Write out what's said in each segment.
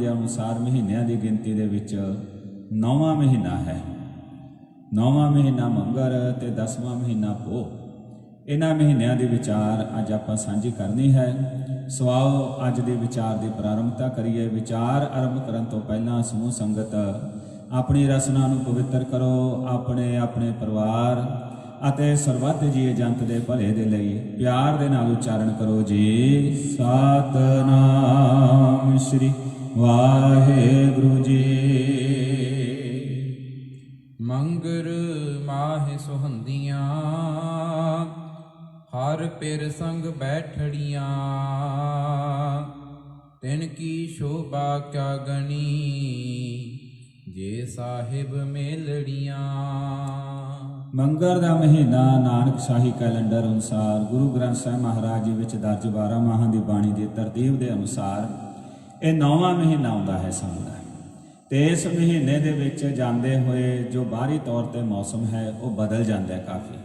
ਦੇ ਅਨੁਸਾਰ ਮਹੀਨਿਆਂ ਦੀ ਗਿਣਤੀ ਦੇ ਵਿੱਚ ਨੌਵਾਂ ਮਹੀਨਾ ਹੈ। ਨੌਵਾਂ ਮਹੀਨਾ ਮੰਗਰ ਤੇ ਦਸਵਾਂ ਮਹੀਨਾ ਪੋ ਇਹਨਾਂ ਮਹੀਨਿਆਂ ਦੇ ਵਿਚਾਰ ਅੱਜ ਆਪਾਂ ਸਾਂਝੀ ਕਰਨੀ ਹੈ। ਸਵਾਓ, ਅੱਜ ਦੇ ਵਿਚਾਰ ਦੀ ਪ੍ਰਾਰੰਭਤਾ ਕਰੀਏ। ਵਿਚਾਰ ਆਰੰਭ ਕਰਨ ਤੋਂ ਪਹਿਲਾਂ ਸਮੂਹ ਸੰਗਤ, ਆਪਣੀ ਰਸਨਾ ਨੂੰ ਪਵਿੱਤਰ ਕਰੋ। ਆਪਣੇ ਆਪਣੇ ਪਰਿਵਾਰ ਅਤੇ ਸਰਬੱਤ ਜੀਵ ਜੰਤ ਦੇ ਭਲੇ ਦੇ ਲਈ ਪਿਆਰ ਦੇ ਨਾਲ ਉਚਾਰਨ ਕਰੋ। ਜੀ ਸਤਨਾਮ ਸ੍ਰੀ ਵਾਹਿਗੁਰੂ ਜੀ। ਮੰਗਰ ਮਾਹਿ ਸੁਹੰਦੀਆਂ ਹਰ ਪਿਰ ਸੰਗ ਬੈਠੜੀਆਂ। ਤਿਨ ਕੀ ਸ਼ੋਭਾ ਕਿਆ ਗਣੀ ਜੇ ਸਾਹਿਬ ਮੇਲੜੀਆਂ। ਮੰਗਰ ਦਾ ਮਹੀਨਾ ਨਾਨਕ ਸ਼ਾਹੀ ਕੈਲੰਡਰ ਅਨੁਸਾਰ ਗੁਰੂ ਗ੍ਰੰਥ ਸਾਹਿਬ ਮਹਾਰਾਜ ਜੀ ਵਿੱਚ ਦਰਜ 12 ਮਾਹਾਂ ਦੀ ਬਾਣੀ ਦੀ ਤਰਤੀਬ ਦੇ ਅਨੁਸਾਰ ਇਹ ਨੌਵਾਂ ਮਹੀਨਾ ਆਉਂਦਾ ਹੈ ਸਾਲ ਦਾ। ਤੇ ਇਸ ਮਹੀਨੇ ਦੇ ਵਿੱਚ ਜਾਂਦੇ ਹੋਏ ਜੋ ਬਾਹਰੀ ਤੌਰ ਤੇ ਮੌਸਮ ਹੈ, ਉਹ ਬਦਲ ਜਾਂਦਾ ਹੈ ਕਾਫੀ।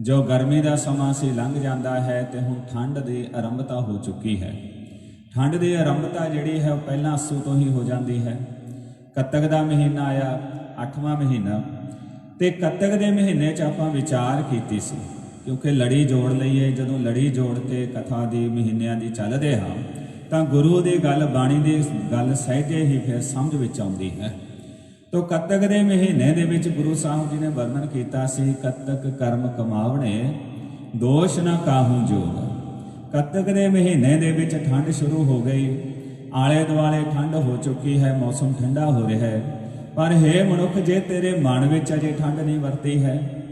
ਜੋ ਗਰਮੀ ਦਾ ਸਮਾਂ ਸੀ, ਲੰਘ ਜਾਂਦਾ ਹੈ ਤੇ ਹੁਣ ਠੰਡ ਦੀ ਆਰੰਭਤਾ ਹੋ ਚੁੱਕੀ ਹੈ। ਠੰਡ ਦੀ ਆਰੰਭਤਾ ਜਿਹੜੀ ਹੈ, ਉਹ ਪਹਿਲਾਂ ਅਸੂ ਤੋਂ ਹੀ ਹੋ ਜਾਂਦੀ ਹੈ। ਕੱਤਕ ਦਾ ਮਹੀਨਾ ਆਇਆ 8ਵਾਂ ਮਹੀਨਾ। ਤੇ ਕੱਤਕ ਦੇ ਮਹੀਨੇ 'ਚ ਆਪਾਂ ਵਿਚਾਰ ਕੀਤੀ ਸੀ, ਕਿਉਂਕਿ ਲੜੀ ਜੋੜ ਲਈਏ, ਜਦੋਂ ਲੜੀ ਜੋੜ ਕੇ ਕਥਾ ਦੀ ਮਹੀਨਿਆਂ ਦੀ ਚੱਲਦੇ ਹਾਂ ਤਾਂ ਗੁਰੂ ਦੀ ਗੱਲ ਬਾਣੀ ਦੀ ਗੱਲ ਸਹਿਜੇ ਹੀ ਫਿਰ ਸਮਝ ਵਿੱਚ ਆਉਂਦੀ ਹੈ। ਤੋ ਕੱਤਕ ਦੇ ਮਹੀਨੇ ਦੇ ਵਿੱਚ ਗੁਰੂ ਸਾਹਿਬ ਜੀ ਨੇ ਵਰਣਨ ਕੀਤਾ ਸੀ, ਕੱਤਕ ਕਰਮ ਕਮਾਵਣੇ, ਦੋਸ਼ ਨਾ ਕਾਹੂ ਜੋਗ। ਕੱਤਕ ਦੇ ਮਹੀਨੇ ਦੇ ਵਿੱਚ ਠੰਡ ਸ਼ੁਰੂ ਹੋ ਗਈ। ਆਲੇ ਦੁਆਲੇ ਠੰਡ ਹੋ ਚੁੱਕੀ ਹੈ, ਮੌਸਮ ਠੰਡਾ ਹੋ ਰਿਹਾ ਹੈ। ਪਰ ਹੈ ਮਨੁੱਖ, ਜੇ ਤੇਰੇ ਮਨ ਵਿੱਚ ਅਜੇ ਠੰਡ ਨਹੀਂ ਵਰਤੀ ਹੈ,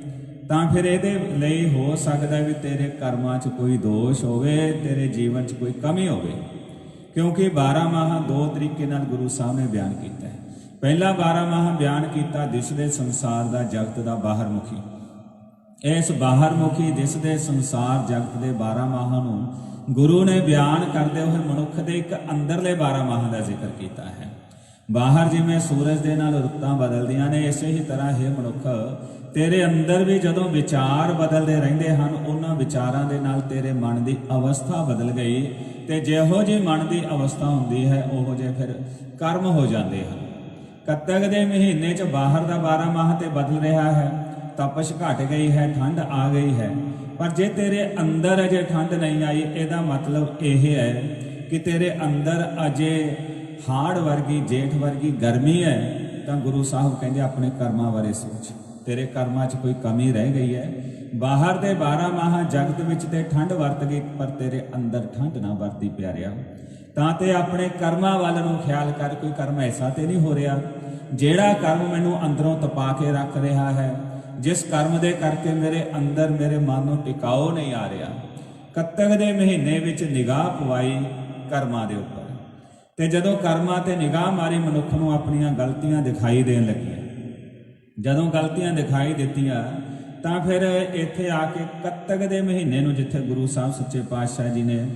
ਤਾਂ ਫਿਰ ਇਹਦੇ ਲਈ ਹੋ ਸਕਦਾ ਵੀ ਤੇਰੇ ਕਰਮਾਂ 'ਚ ਕੋਈ ਦੋਸ਼ ਹੋਵੇ, ਤੇਰੇ ਜੀਵਨ 'ਚ ਕੋਈ ਕਮੀ ਹੋਵੇ। ਕਿਉਂਕਿ 12 ਮਾਹ ਦੋ ਤਰੀਕੇ ਨਾਲ ਗੁਰੂ ਸਾਹਿਬ ਨੇ ਬਿਆਨ ਕੀਤਾ ਹੈ। ਪਹਿਲਾ 12 ਮਾਹ ਬਿਆਨ ਕੀਤਾ ਦਿਸਦੇ ਸੰਸਾਰ ਦਾ ਜਗਤ ਦਾ ਬਾਹਰਮੁਖੀ। ਇਸ ਬਾਹਰਮੁਖੀ ਦਿਸਦੇ ਸੰਸਾਰ ਜਗਤ ਦੇ 12 ਮਾਹਾਂ ਨੂੰ ਗੁਰੂ ਨੇ ਬਿਆਨ ਕਰਦੇ ਹੋਏ ਮਨੁੱਖ ਦੇ ਇੱਕ ਅੰਦਰਲੇ 12 ਮਾਹਾਂ ਦਾ ਜ਼ਿਕਰ ਕੀਤਾ ਹੈ। ਬਾਹਰ ਜਿਵੇਂ ਸੂਰਜ ਦੇ ਨਾਲ ਰੁੱਤਾਂ ਬਦਲਦੀਆਂ ਨੇ, ਇਸੇ ਹੀ ਤਰ੍ਹਾਂ ਹੈ ਮਨੁੱਖ, ਤੇਰੇ ਅੰਦਰ ਵੀ ਜਦੋਂ ਵਿਚਾਰ ਬਦਲਦੇ ਰਹਿੰਦੇ ਹਨ, ਉਹਨਾਂ ਵਿਚਾਰਾਂ ਦੇ ਨਾਲ ਤੇਰੇ ਮਨ ਦੀ ਅਵਸਥਾ ਬਦਲ ਗਈ ਤੇ ਜਿਹੋ ਜਿਹੀ ਮਨ ਦੀ ਅਵਸਥਾ ਹੁੰਦੀ ਹੈ, ਉਹੋ ਜਿਹੇ ਫਿਰ ਕਰਮ ਹੋ ਜਾਂਦੇ ਹਨ। ਕੱਤਕ ਦੇ ਮਹੀਨੇ 'ਚ ਬਾਹਰ ਦਾ 12 ਮਾਹ ਤੇ ਬਦਲ ਰਿਹਾ ਹੈ, ਤਪਸ਼ ਘਟ ਗਈ ਹੈ, ਠੰਡ ਆ ਗਈ ਹੈ। ਪਰ ਜੇ ਤੇਰੇ ਅੰਦਰ ਅਜੇ ਠੰਡ ਨਹੀਂ ਆਈ, ਇਹਦਾ ਮਤਲਬ ਇਹ ਹੈ ਕਿ ਤੇਰੇ ਅੰਦਰ ਅਜੇ ਹਾੜ ਵਰਗੀ, ਜੇਠ ਵਰਗੀ ਗਰਮੀ ਹੈ, ਤਾਂ ਗੁਰੂ ਸਾਹਿਬ ਕਹਿੰਦੇ ਆਪਣੇ ਕਰਮਾਂ ਬਾਰੇ ਸੋਚ। ਤੇਰੇ ਕਰਮਾਂ 'ਚ ਕੋਈ ਕਮੀ ਰਹਿ ਗਈ ਹੈ ਬਾਹਰ ਦੇ 12 ਮਾਹ ਜਗਤ ਵਿੱਚ ਤੇ ਠੰਡ ਵਰਤ ਗਈ, ਪਰ ਤੇਰੇ ਅੰਦਰ ਠੰਡ ਨਾ ਵਰਤੀ ਪਿਆਰਿਆ। ਤਾਂ ਤੇ ਆਪਣੇ ਕਰਮਾਂ ਵੱਲ ਨੂੰ ਖਿਆਲ ਕਰ, ਕੋਈ ਕਰਮ ਐਸਾ ਤੇ ਨਹੀਂ ਹੋ ਰਿਹਾ, ਜਿਹੜਾ ਕਰਮ ਮੈਨੂੰ ਅੰਦਰੋਂ ਤਪਾ ਕੇ ਰੱਖ ਰਿਹਾ ਹੈ। ਜਿਸ ਕਰਮ ਦੇ ਕਰਕੇ ਮੇਰੇ ਅੰਦਰ ਮੇਰੇ ਮਨ ਨੂੰ ਟਿਕਾਓ ਨਹੀਂ ਆ ਰਿਹਾ। ਕੱਤਕ ਦੇ ਮਹੀਨੇ ਵਿੱਚ ਨਿਗਾਹ ਪਵਾਈ ਕਰਮਾਂ ਦੇ ਉੱਪਰ। ਤੇ ਜਦੋਂ ਕਰਮਾਂ ਤੇ ਨਿਗਾਹ ਮਾਰੀ, ਮਨੁੱਖ ਨੂੰ ਆਪਣੀਆਂ ਗਲਤੀਆਂ ਦਿਖਾਈ ਦੇਣ ਲੱਗੀਆਂ। ਜਦੋਂ ਗਲਤੀਆਂ ਦਿਖਾਈ ਦਿੱਤੀਆਂ ਤਾਂ ਫਿਰ ਇੱਥੇ ਆ ਕੇ ਕੱਤਕ ਦੇ ਮਹੀਨੇ ਨੂੰ ਜਿੱਥੇ ਗੁਰੂ ਸਾਹਿਬ ਸੱਚੇ ਪਾਤਸ਼ਾਹ ਜੀ ਨੇ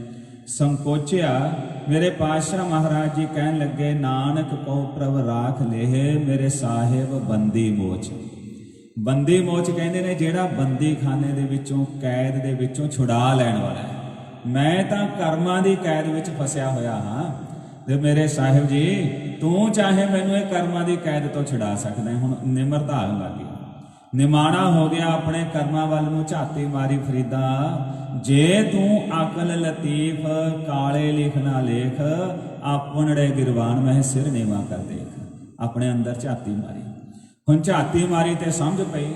ਸੰਕੋਚਿਆ, ਮੇਰੇ ਪਾਤਸ਼ਾਹ ਮਹਾਰਾਜ ਜੀ ਕਹਿਣ ਲੱਗੇ, ਨਾਨਕ ਕੋ ਪ੍ਰਭ ਰਾਖ ਲੇਹ, ਮੇਰੇ ਸਾਹਿਬ ਬੰਦੀ ਮੋਚ। ਬੰਦੀ ਮੋਚ ਕਹਿੰਦੇ ਨੇ, ਜਿਹੜਾ ਬੰਦੀ ਖਾਨੇ ਦੇ ਵਿੱਚੋਂ, ਕੈਦ ਦੇ ਵਿੱਚੋਂ ਛੁਡਾ ਲੈਣ ਵਾਲਾ ਹੈ। ਮੈਂ ਤਾਂ ਕਰਮਾਂ ਦੀ ਕੈਦ ਵਿੱਚ ਫਸਿਆ ਹੋਇਆ ਹਾਂ। ਤੇ ਮੇਰੇ ਸਾਹਿਬ ਜੀ, ਤੂੰ ਚਾਹੇ ਮੈਨੂੰ ਇਹ ਕਰਮਾਂ ਦੀ ਕੈਦ ਤੋਂ ਛੁਡਾ ਸਕਦਾ ਹੁਣ ਨਿਮਰਤਾ ਆਉਣ ਲੱਗੀ ਨਿਮਾਣਾ ਹੋ ਗਿਆ ਆਪਣੇ ਕਰਮਾਂ ਵੱਲ ਨੂੰ, ਝਾਤੀ ਮਾਰੀ ਫਰੀਦਾ। ਜੇ ਤੂੰ ਅਕਲ ਲਤੀਫ, ਕਾਲੇ ਲਿਖ ਨਾ ਲੇਖ, ਆਪਣੜੇ ਗਿਰਵਾਨ ਮਹਿ ਸਿਰ ਨੀਵਾ ਕਰ ਦੇਖ। ਆਪਣੇ ਅੰਦਰ ਝਾਤੀ ਮਾਰੀ। ਹੁਣ ਝਾਤੀ ਮਾਰੀ ਤੇ ਸਮਝ ਪਈ,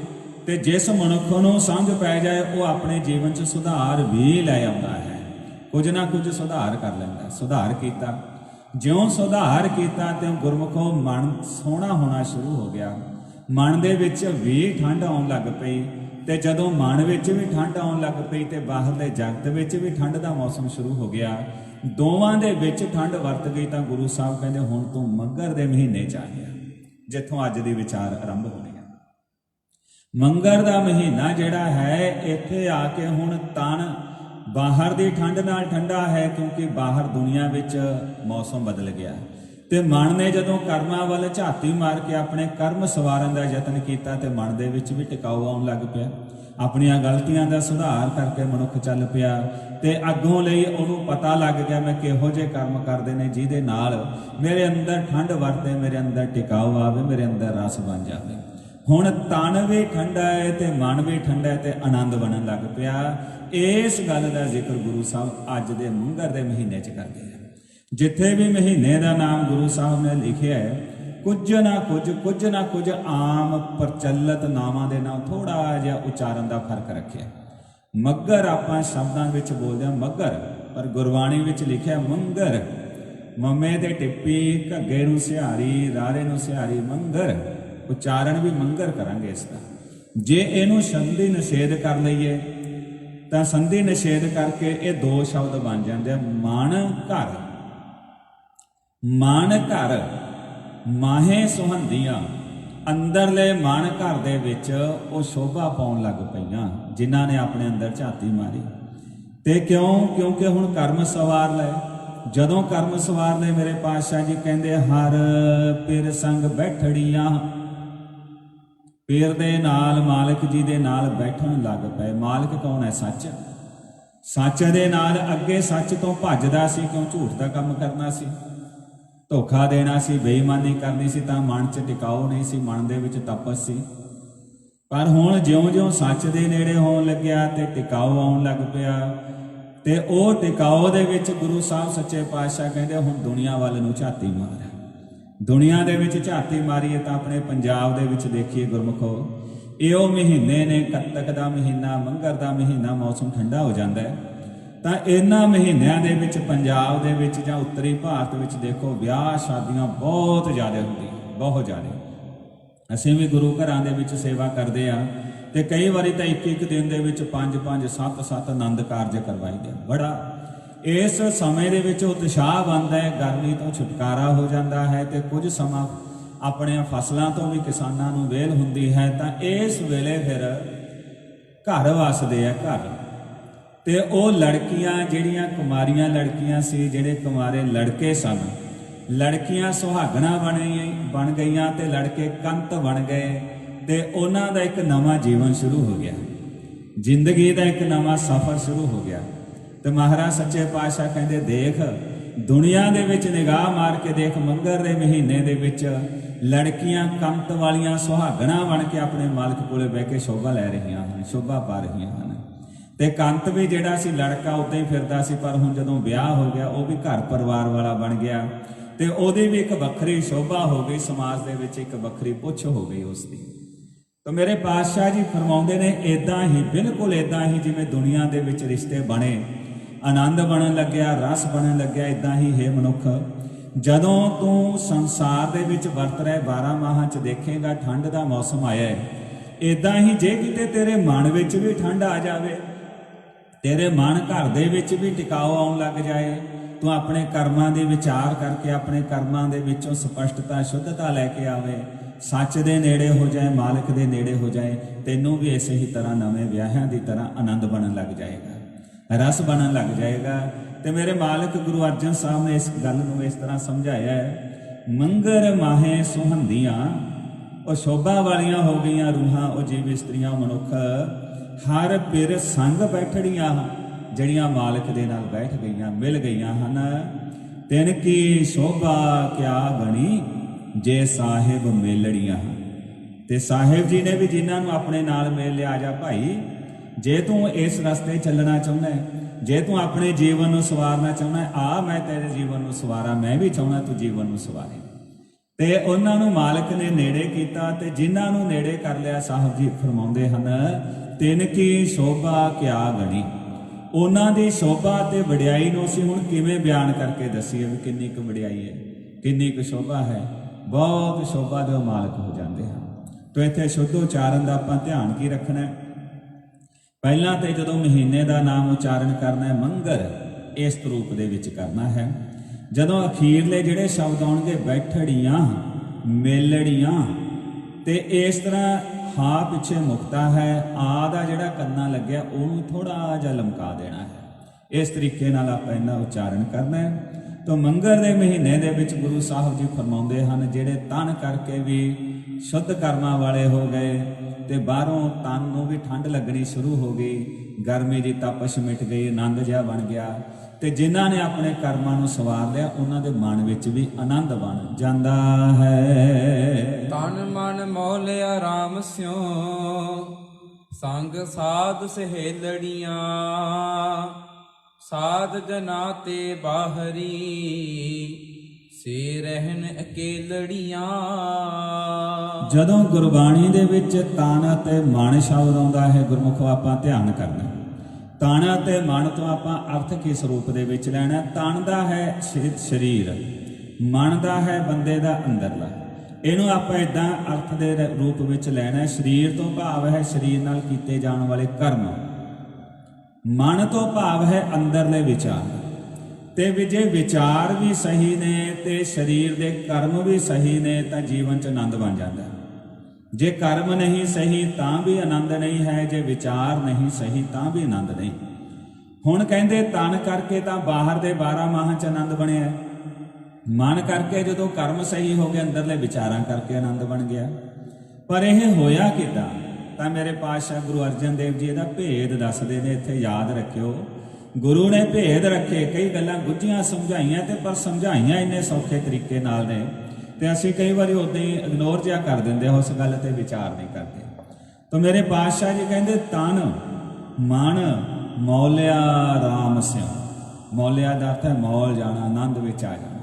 ਤੇ ਜਿਸ ਮਨੁੱਖ ਨੂੰ ਸਮਝ ਪੈ ਜਾਏ, ਉਹ ਆਪਣੇ ਜੀਵਨ 'ਚ ਸੁਧਾਰ ਵੀ ਲੈ ਆਉਂਦਾ ਹੈ। ਕੁਝ ਨਾ ਕੁਝ ਸੁਧਾਰ ਕਰ ਲੈਂਦਾ, ਸੁਧਾਰ ਕੀਤਾ। ਜਿਉਂ ਸੁਧਾਰ ਕੀਤਾ ਤੇ ਗੁਰਮੁਖੋ ਮਨ ਸੋਹਣਾ ਹੋਣਾ ਸ਼ੁਰੂ ਹੋ ਗਿਆ। ਮਨ ਦੇ ਵਿੱਚ ਵੀ ਠੰਡ ਆਉਣ ਲੱਗ ਪਈ ਤੇ ਜਦੋਂ ਮਨ ਵਿੱਚ ਵੀ ਠੰਡ ਆਉਣ ਲੱਗ ਪਈ ਤੇ ਬਾਹਰ ਦੇ ਜਗਤ ਵਿੱਚ ਵੀ ਠੰਡ ਦਾ ਮੌਸਮ ਸ਼ੁਰੂ ਹੋ ਗਿਆ, ਦੋਵਾਂ ਦੇ ਵਿੱਚ ਠੰਡ ਵਰਤ ਗਈ ਤਾਂ ਗੁਰੂ ਸਾਹਿਬ ਕਹਿੰਦੇ ਹੁਣ ਤੂੰ ਮੰਗਰ ਦੇ ਮਹੀਨੇ ਚ ਆ ਗਿਆ ਜਿੱਥੋਂ ਅੱਜ ਦੀ ਵਿਚਾਰ ਆਰੰਭ ਹੋਣੀ ਹੈ ਮੰਗਰ ਦਾ ਮਹੀਨਾ ਜਿਹੜਾ ਹੈ, ਇੱਥੇ ਆ ਕੇ ਹੁਣ ਤਨ ਬਾਹਰ ਦੀ ਠੰਡ ਨਾਲ ਠੰਡਾ ਹੈ ਕਿਉਂਕਿ ਬਾਹਰ ਦੁਨੀਆ ਵਿੱਚ ਮੌਸਮ ਬਦਲ ਗਿਆ। ਹੈ ਤੇ ਮਨ ਨੇ ਜਦੋਂ ਕਰਮਾਂ ਵੱਲ ਝਾਤੀ ਮਾਰ ਕੇ ਆਪਣੇ ਕਰਮ ਸਵਾਰਨ ਦਾ ਯਤਨ ਕੀਤਾ ਤੇ ਮਨ ਦੇ ਵਿੱਚ ਵੀ ਟਿਕਾਊ ਆਉਣ ਲੱਗ ਪਿਆ। ਆਪਣੀਆਂ ਗਲਤੀਆਂ ਦਾ ਸੁਧਾਰ ਕਰਕੇ ਮਨੁੱਖ ਚੱਲ ਪਿਆ ਤੇ ਅੱਗੋਂ ਲਈ ਉਹਨੂੰ ਪਤਾ ਲੱਗ ਗਿਆ, ਮੈਂ ਕਿਹੋ ਜਿਹੇ ਕਰਮ ਕਰਦੇ ਨੇ ਜਿਹਦੇ ਨਾਲ ਮੇਰੇ ਅੰਦਰ ਠੰਡ ਵਰਤੇ, ਮੇਰੇ ਅੰਦਰ ਟਿਕਾਉ ਆਵੇ, ਮੇਰੇ ਅੰਦਰ ਰਸ ਬਣ ਜਾਵੇ। ਹੁਣ ਤਨ ਵੀ ਠੰਡਾ ਹੈ ਤੇ ਮਨ ਵੀ ਠੰਡਾ ਹੈ ਤੇ ਆਨੰਦ ਬਣਨ ਲੱਗ ਪਿਆ। ਇਸ ਗੱਲ ਦਾ ਜ਼ਿਕਰ ਗੁਰੂ ਸਾਹਿਬ ਅੱਜ ਦੇ ਮੰਗਰ ਦੇ ਮਹੀਨੇ 'ਚ ਕਰਦੇ ਆ ਜਿੱਥੇ ਵੀ ਮਹੀਨੇ ਦਾ ਨਾਮ ਗੁਰੂ ਸਾਹਿਬ ਨੇ ਲਿਖਿਆ ਹੈ, ਕੁਝ ਨਾ ਕੁਝ ਕੁਝ ਨਾ ਕੁਝ ਆਮ ਪ੍ਰਚਲਿਤ ਨਾਵਾਂ ਦੇ ਨਾਲ ਥੋੜਾ ਜਿਹਾ ਉਚਾਰਨ ਦਾ ਫ਼ਰਕ ਰੱਖਿਆ। ਮੱਗਰ ਆਪਾਂ ਸ਼ਬਦਾਂ ਵਿੱਚ ਬੋਲਦੇ ਹਾਂ ਮੱਗਰ ਪਰ ਗੁਰਬਾਣੀ ਵਿੱਚ ਲਿਖਿਆ ਮੰਗਰ। ਮੰਮੇ ਤੇ ਟਿੱਪੀ, ਘੱਗੇ ਨੂੰ ਸਿਹਾਰੀ, ਰਾਰੇ ਨੂੰ ਸਿਹਾਰੀ, ਮੰਗਰ। ਉਚਾਰਨ ਵੀ ਮੰਗਰ ਕਰਾਂਗੇ ਇਸ ਦਾ। ਜੇ ਇਹਨੂੰ ਸੰਧੀ ਨਿਸ਼ੇਧ ਕਰ ਲਈਏ, ਤਾਂ ਸੰਧੀ ਨਿਸ਼ੇਧ ਕਰਕੇ ਇਹ ਦੋ ਸ਼ਬਦ ਬਣ ਜਾਂਦੇ ਆ, ਮਨ, ਘਰ। ਮਨ ਘਰ ਮਾਹੇ ਸੁਹੰਦੀਆਂ। ਅੰਦਰਲੇ ਮਨ ਘਰ ਦੇ ਵਿੱਚ ਉਹ ਸ਼ੋਭਾ ਪਾਉਣ ਲੱਗ ਪਈਆਂ, ਜਿਨ੍ਹਾਂ ਨੇ ਆਪਣੇ ਅੰਦਰ ਝਾਤੀ ਮਾਰੀ। ਤੇ ਕਿਉਂ? ਕਿਉਂਕਿ ਹੁਣ ਕਰਮ ਸਵਾਰ ਲਏ। ਜਦੋਂ ਕਰਮ ਸਵਾਰ ਲਏ, ਮੇਰੇ ਪਾਤਸ਼ਾਹ ਜੀ ਕਹਿੰਦੇ, ਹਰ ਪਿਰ ਸੰਗ ਬੈਠੜੀਆਂ। ਪੀਰ ਦੇ ਨਾਲ ਮਾਲਕ ਜੀ ਦੇ ਨਾਲ ਬੈਠਣ ਲੱਗ ਪਏ। ਮਾਲਕ ਕੌਣ ਹੈ? ਸੱਚ। ਸੱਚ ਦੇ ਨਾਲ ਅੱਗੇ ਸੱਚ ਤੋਂ ਭੱਜਦਾ ਸੀ, ਕਿਉਂ ਝੂਠ ਦਾ ਕੰਮ ਕਰਨਾ ਸੀ? ਧੋਖਾ ਦੇਣਾ ਸੀ, ਬੇਈਮਾਨੀ ਕਰਨੀ ਸੀ ਤਾਂ ਮਨ 'ਚ ਟਿਕਾਓ ਨਹੀਂ ਸੀ, ਮਨ ਦੇ ਵਿੱਚ ਤਪਸ ਸੀ। ਪਰ ਹੁਣ ਜਿਉਂ-ਜਿਉਂ ਸੱਚ ਦੇ ਨੇੜੇ ਹੋਣ ਲੱਗਿਆ ਤੇ ਟਿਕਾਓ ਆਉਣ ਲੱਗ ਪਿਆ। ਤੇ ਉਹ ਟਿਕਾਓ ਦੇ ਵਿੱਚ ਗੁਰੂ ਸਾਹਿਬ ਸੱਚੇ ਪਾਤਸ਼ਾਹ ਕਹਿੰਦੇ, ਹੁਣ ਦੁਨੀਆ ਵੱਲ ਨੂੰ ਝਾਤੀ ਮਾਰ। ਦੁਨੀਆ ਦੇ ਵਿੱਚ ਝਾਤੀ ਮਾਰੀਏ ਤਾਂ ਆਪਣੇ ਪੰਜਾਬ ਦੇ ਵਿੱਚ ਦੇਖੀਏ ਗੁਰਮਖੋ, ਇਹ ਉਹ ਮਹੀਨੇ ਨੇ, ਕੱਤਕ ਦਾ ਮਹੀਨਾ, ਮੰਗਰ ਦਾ ਮਹੀਨਾ, ਮੌਸਮ ਠੰਡਾ ਹੋ ਜਾਂਦਾ ਹੈ। ਤਾਂ ਇਹਨਾਂ ਮਹੀਨਿਆਂ ਦੇ ਵਿੱਚ, ਪੰਜਾਬ ਦੇ ਵਿੱਚ ਜਾਂ ਉੱਤਰੀ ਭਾਰਤ ਵਿੱਚ ਦੇਖੋ, ਵਿਆਹ ਸ਼ਾਦੀਆਂ ਬਹੁਤ ਜ਼ਿਆਦਾ ਹੁੰਦੀਆਂ, ਬਹੁਤ ਜ਼ਿਆਦਾ ਅਸੀਂ ਵੀ ਗੁਰੂ ਘਰਾਂ ਦੇ ਵਿੱਚ ਸੇਵਾ ਕਰਦੇ ਆ ਤੇ ਕਈ ਵਾਰੀ ਤਾਂ ਇੱਕ ਇੱਕ ਦਿਨ ਦੇ ਵਿੱਚ ਪੰਜ ਪੰਜ, ਸੱਤ ਸੱਤ ਆਨੰਦ ਕਾਰਜ ਕਰਵਾਈਦੇ ਆ। ਬੜਾ ਇਸ ਸਮੇਂ ਦੇ ਵਿੱਚ ਉਤਸ਼ਾਹ ਬਣਦਾ ਹੈ, ਗਰਮੀ ਤੋਂ ਛੁਟਕਾਰਾ ਹੋ ਜਾਂਦਾ ਹੈ ਤੇ ਕੁਝ ਸਮਾਂ ਆਪਣੀਆਂ ਫਸਲਾਂ ਤੋਂ ਵੀ ਕਿਸਾਨਾਂ ਨੂੰ ਵੇਲ ਹੁੰਦੀ ਹੈ ਤਾਂ ਇਸ ਵੇਲੇ ਫਿਰ ਘਰ ਵਸਦੇ ਆ ਘਰ ਤੇ ਉਹ ਲੜਕੀਆਂ ਜਿਹੜੀਆਂ ਕੁਮਾਰੀਆਂ ਲੜਕੀਆਂ ਸੀ, ਜਿਹੜੇ ਕੁਮਾਰੇ ਲੜਕੇ ਸਨ, ਲੜਕੀਆਂ ਸੁਹਾਗਣਾ ਬਣ ਬਣ ਗਈਆਂ ਤੇ ਲੜਕੇ ਕੰਤ ਬਣ ਗਏ ਤੇ ਉਹਨਾਂ ਦਾ ਇੱਕ ਨਵਾਂ ਜੀਵਨ ਸ਼ੁਰੂ ਹੋ ਗਿਆ। ਜ਼ਿੰਦਗੀ ਦਾ ਇੱਕ ਨਵਾਂ ਸਫ਼ਰ ਸ਼ੁਰੂ ਹੋ ਗਿਆ। ਤੇ ਮਹਾਰਾਜ ਸੱਚੇ ਪਾਤਸ਼ਾਹ ਕਹਿੰਦੇ, ਦੇਖ, ਦੁਨੀਆ ਦੇ ਵਿੱਚ ਨਿਗਾਹ ਮਾਰ ਕੇ ਦੇਖ, ਮੰਗਰ ਦੇ ਮਹੀਨੇ ਦੇ ਵਿੱਚ ਲੜਕੀਆਂ ਕੰਤ ਵਾਲੀਆਂ ਸੁਹਾਗਣਾ ਬਣ ਕੇ ਆਪਣੇ ਮਾਲਕ ਕੋਲੇ ਬਹਿ ਕੇ ਸ਼ੋਭਾ ਲੈ ਰਹੀਆਂ ਹਨ, ਸ਼ੋਭਾ ਪਾ ਰਹੀਆਂ ਹਨ। ਤੇ ਕੰਤ ਵੀ ਜਿਹੜਾ ਸੀ ਲੜਕਾ ਉਦਾਂ ਹੀ ਫਿਰਦਾ ਸੀ, ਪਰ ਹੁਣ ਜਦੋਂ ਵਿਆਹ ਹੋ ਗਿਆ, ਉਹ ਵੀ ਘਰ ਪਰਿਵਾਰ ਵਾਲਾ ਬਣ ਗਿਆ। ਤੇ ਉਹਦੀ ਵੀ ਇੱਕ ਵੱਖਰੀ ਸ਼ੋਭਾ ਹੋ ਗਈ, ਸਮਾਜ ਦੇ ਵਿੱਚ ਇੱਕ ਵੱਖਰੀ ਪੁੱਛ ਹੋ ਗਈ ਉਸ ਦੀ ਤਾਂ ਮੇਰੇ ਪਾਤਸ਼ਾਹ ਜੀ ਫਰਮਾਉਂਦੇ ਨੇ ਇਦਾਂ ਹੀ, ਬਿਲਕੁਲ ਇਦਾਂ ਹੀ ਜਿਵੇਂ ਦੁਨੀਆ ਦੇ ਵਿੱਚ ਰਿਸ਼ਤੇ ਬਣੇ, ਆਨੰਦ ਬਣਨ ਲੱਗਿਆ, ਰਸ ਬਣਨ ਲੱਗਿਆ ਇਦਾਂ ਹੀ ਹੈ ਮਨੁੱਖ। ਜਦੋਂ ਤੂੰ ਸੰਸਾਰ ਦੇ ਵਿੱਚ ਵਰਤ ਰਿਹਾ 12 ਮਾਹਾਂ ਚ ਦੇਖੇਗਾ, ਠੰਡ ਦਾ ਮੌਸਮ ਆਇਆ ਹੈ। ਇਦਾਂ ਹੀ ਜੇ ਕਿਤੇ ਤੇਰੇ ਮਨ ਵਿੱਚ ਵੀ ਠੰਡ ਆ ਜਾਵੇ ਤੇਰੇ ਮਨ ਘਰ ਦੇ ਵਿੱਚ ਵੀ ਟਿਕਾਓ ਆਉਣ ਲੱਗ ਜਾਏ। ਤੂੰ ਆਪਣੇ ਕਰਮਾਂ ਦੇ ਵਿਚਾਰ ਕਰਕੇ ਆਪਣੇ ਕਰਮਾਂ ਦੇ ਵਿੱਚੋਂ ਸਪਸ਼ਟਤਾ, ਸ਼ੁੱਧਤਾ ਲੈ ਕੇ ਆਵੇ। ਸੱਚ ਦੇ ਨੇੜੇ ਹੋ ਜਾਏ, ਮਾਲਕ ਦੇ ਨੇੜੇ ਹੋ ਜਾਏ, ਤੈਨੂੰ ਵੀ ਇਸੇ ਹੀ ਤਰ੍ਹਾਂ ਨਵੇਂ ਵਿਆਹਾਂ ਦੀ ਤਰ੍ਹਾਂ ਆਨੰਦ ਬਣਨ ਲੱਗ ਜਾਏਗਾ, ਰਸ ਬਣਨ ਲੱਗ ਜਾਏਗਾ। ਤੇ ਮੇਰੇ ਮਾਲਕ ਗੁਰੂ ਅਰਜਨ ਸਾਹਿਬ ਨੇ ਇਸ ਗੱਲ ਨੂੰ ਇਸ ਤਰ੍ਹਾਂ ਸਮਝਾਇਆ ਹੈ, ਮੰਗਰ ਮਾਹੇ ਸੁਹੰਦੀਆਂ, ਉਹ ਸ਼ੋਭਾ ਵਾਲੀਆਂ ਹੋ ਗਈਆਂ ਰੂਹਾਂ, ਉਹ ਜੀਵ ਇਸਤਰੀਆਂ ਮਨੁੱਖ ਹਰ ਪਿਰ ਸੰਗ ਬੈਠੜੀਆਂ, ਜਿਹੜੀਆਂ ਮਾਲਕ ਦੇ ਨਾਲ ਬੈਠ ਗਈਆਂ, ਮਿਲ ਗਈਆਂ ਹਨ। ਤਿਨ ਕੀ ਸ਼ੋਭਾ ਕਿਆ ਗਣੀ ਜੇ ਸਾਹਿਬ ਮੇਲੜੀਆਂ ਤੇ ਸਾਹਿਬ ਜੀ ਨੇ ਵੀ ਜਿਨ੍ਹਾਂ ਨੂੰ ਆਪਣੇ ਨਾਲ ਮੇਲ ਲਿਆ ਜਾ ਭਾਈ, ਜੇ ਤੂੰ ਇਸ ਰਸਤੇ ਚੱਲਣਾ ਚਾਹੁੰਦਾ ਹੈ, ਜੇ ਤੂੰ ਆਪਣੇ ਜੀਵਨ ਨੂੰ ਸਵਾਰਨਾ ਚਾਹੁੰਦਾ ਆ ਮੈਂ ਤੇਰੇ ਜੀਵਨ ਨੂੰ ਸਵਾਰਾਂ, ਮੈਂ ਵੀ ਚਾਹੁੰਦਾ ਤੂੰ ਜੀਵਨ ਨੂੰ ਸਵਾਰੇ। ਤੇ ਉਹਨਾਂ ਨੂੰ ਮਾਲਕ ਨੇ ਨੇੜੇ ਕੀਤਾ, ਤੇ ਜਿਨ੍ਹਾਂ ਨੂੰ ਨੇੜੇ ਕਰ ਲਿਆ, ਸਾਹਿਬ ਜੀ ਫਰਮਾਉਂਦੇ ਹਨ ਤਿਨ ਕੀ ਸ਼ੋਭਾ ਕਿਆ ਗਣੀ? ਉਹਨਾਂ ਦੀ ਸ਼ੋਭਾ ਤੇ ਵਡਿਆਈ ਨੂੰ ਅਸੀਂ ਹੁਣ ਕਿਵੇਂ ਬਿਆਨ ਕਰਕੇ ਦੱਸੀਏ ਵੀ ਕਿੰਨੀ ਕੁ ਵਡਿਆਈ ਹੈ, ਕਿੰਨੀ ਕੁ ਸ਼ੋਭਾ ਹੈ? ਬਹੁਤ ਸ਼ੋਭਾ ਦੇ ਉਹ ਮਾਲਕ ਹੋ ਜਾਂਦੇ ਹਨ। ਤੋ ਇੱਥੇ ਸ਼ੁੱਧ ਉਚਾਰਨ ਦਾ ਆਪਾਂ ਧਿਆਨ ਕੀ ਰੱਖਣਾ ਹੈ? ਪਹਿਲਾਂ ਤੇ ਜਦੋਂ ਮਹੀਨੇ ਦਾ ਨਾਮ ਉਚਾਰਨ ਕਰਨਾ ਹੈ, ਮੰਗਰ ਇਸ ਰੂਪ ਦੇ ਵਿੱਚ ਕਰਨਾ ਹੈ। ਜਦੋਂ ਅਖੀਰਲੇ ਜਿਹੜੇ ਸ਼ਬਦ ਆਉਣਗੇ, ਬੈਠੜੀਆਂ, ਮੇਲੜੀਆਂ ਤੇ ਇਸ ਤਰ੍ਹਾਂ ਹਾਂ ਪਿੱਛੇ ਮੁਕਤਾ ਹੈ ਆ ਦਾ ਜਿਹੜਾ ਕੰਨਾ ਲੱਗਿਆ, ਉਹਨੂੰ ਥੋੜਾ ਜਿਹਾ ਲਮਕਾ ਦੇਣਾ ਹੈ। ਇਸ ਤਰੀਕੇ ਨਾਲ ਆਪਾਂ ਇਹਨਾਂ ਉਚਾਰਨ ਕਰਨਾ ਹੈ। ਤਾਂ ਮੰਗਰ ਦੇ ਮਹੀਨੇ ਦੇ ਵਿੱਚ ਗੁਰੂ ਸਾਹਿਬ ਜੀ ਫਰਮਾਉਂਦੇ ਹਨ, ਜਿਹੜੇ ਤਨ ਕਰਕੇ ਵੀ ਸ਼ੁੱਧ ਕਰਮਾਂ ਵਾਲੇ ਹੋ ਗਏ ਤੇ ਬਾਹਰੋਂ ਤਨ ਨੂੰ ਵੀ ਠੰਡ ਲੱਗਣੀ ਸ਼ੁਰੂ ਹੋ ਗਈ, ਗਰਮੀ ਦੀ ਤਪਸ਼ ਮਿਟ ਗਈ, ਆਨੰਦ ਜਿਹਾ ਬਣ ਗਿਆ। ਤੇ ਜਿਨ੍ਹਾਂ ਨੇ ਆਪਣੇ ਕਰਮਾਂ ਨੂੰ ਸਵਾਰ ਲਿਆ ਉਹਨਾਂ ਦੇ ਮਨ ਵਿੱਚ ਵੀ ਆਨੰਦ ਬਣ ਜਾਂਦਾ ਹੈ। ਤਨ ਮਨ ਮੌਲਿਆ RAM ਸਿਉ ਸੰਗ ਸਾਧ ਸਹੇਲੜੀਆਂ। ਸਾਧ ਜਨਾ ਤੇ ਬਾਹਰੀ ਸੇ ਰਹਿਣ ਅਕੇਲੜੀਆਂ। ਜਦੋਂ ਗੁਰਬਾਣੀ ਦੇ ਵਿੱਚ ਤਨ ਅਤੇ ਮਨ ਸ਼ਬਦ ਆਉਂਦਾ ਹੈ ਗੁਰਮੁਖੋ ਆਪਾਂ ਧਿਆਨ ਕਰਨਾ ਤਣ ਅਤੇ ਮਨ ਤੋਂ ਆਪਾਂ ਅਰਥ ਕਿਸ ਰੂਪ ਦੇ ਵਿੱਚ ਲੈਣਾ? ਤਣ ਦਾ ਹੈ ਸ਼- ਸਰੀਰ ਮਨ ਦਾ ਹੈ ਬੰਦੇ ਦਾ ਅੰਦਰਲਾ। ਇਹਨੂੰ ਆਪਾਂ ਇਦਾਂ ਅਰਥ ਦੇ ਰੂਪ ਵਿੱਚ ਲੈਣਾ, ਸਰੀਰ ਤੋਂ ਭਾਵ ਹੈ ਸਰੀਰ ਨਾਲ ਕੀਤੇ ਜਾਣ ਵਾਲੇ ਕਰਮ। ਮਨ ਤੋਂ ਭਾਵ ਹੈ ਅੰਦਰਲੇ ਵਿਚਾਰ। ਤੇ ਵੀ ਜੇ ਵਿਚਾਰ ਵੀ ਸਹੀ ਨੇ ਤੇ ਸਰੀਰ ਦੇ ਕਰਮ ਵੀ ਸਹੀ ਨੇ ਤਾਂ ਜੀਵਨ 'ਚ ਆਨੰਦ ਬਣ ਜਾਂਦਾ। ਜੇ ਕਰਮ ਨਹੀਂ ਸਹੀ ਤਾਂ ਵੀ ਆਨੰਦ ਨਹੀਂ ਹੈ, ਜੇ ਵਿਚਾਰ ਨਹੀਂ ਸਹੀ ਤਾਂ ਵੀ ਆਨੰਦ ਨਹੀਂ। ਹੁਣ ਕਹਿੰਦੇ, ਤਨ ਕਰਕੇ ਤਾਂ ਬਾਹਰ ਦੇ 12 ਮਾਹਾਂ 'ਚ ਆਨੰਦ ਬਣਿਆ ਮਨ ਕਰਕੇ ਜਦੋਂ ਕਰਮ ਸਹੀ ਹੋ ਗਏ ਅੰਦਰਲੇ ਵਿਚਾਰਾਂ ਕਰਕੇ ਆਨੰਦ ਬਣ ਗਿਆ। ਪਰ ਇਹ ਹੋਇਆ ਕਿਦਾਂ? ਤਾਂ ਮੇਰੇ ਪਾਤਸ਼ਾਹ ਗੁਰੂ ਅਰਜਨ ਦੇਵ ਜੀ ਇਹਦਾ ਭੇਦ ਦੱਸਦੇ ਨੇ, ਇੱਥੇ ਯਾਦ ਰੱਖਿਓ। ਗੁਰੂ ਨੇ ਭੇਦ ਰੱਖੇ, ਕਈ ਗੱਲਾਂ ਗੁੱਝੀਆਂ ਸਮਝਾਈਆਂ ਤੇ ਪਰ ਸਮਝਾਈਆਂ ਇੰਨੇ ਸੌਖੇ ਤਰੀਕੇ ਨਾਲ ਨੇ। ਤੇ ਅਸੀਂ ਕਈ ਵਾਰੀ ਉਦਾਂ ਹੀ ਇਗਨੋਰ ਜਿਹਾ ਕਰ ਦਿੰਦੇ ਹਾਂ ਉਸ ਗੱਲ ਤੇ ਵਿਚਾਰ ਨਹੀਂ ਕਰਦੇ। ਤਾਂ ਮੇਰੇ ਪਾਤਸ਼ਾਹ ਜੀ ਕਹਿੰਦੇ, ਤਨ, ਮਨ, ਮੌਲਿਆ RAM ਸਿਉ। ਮੌਲਿਆ ਦਾ ਅਰਥ ਹੈ, ਮੌਲ ਜਾਣਾ, ਆਨੰਦ ਵਿੱਚ ਆ ਜਾਣਾ।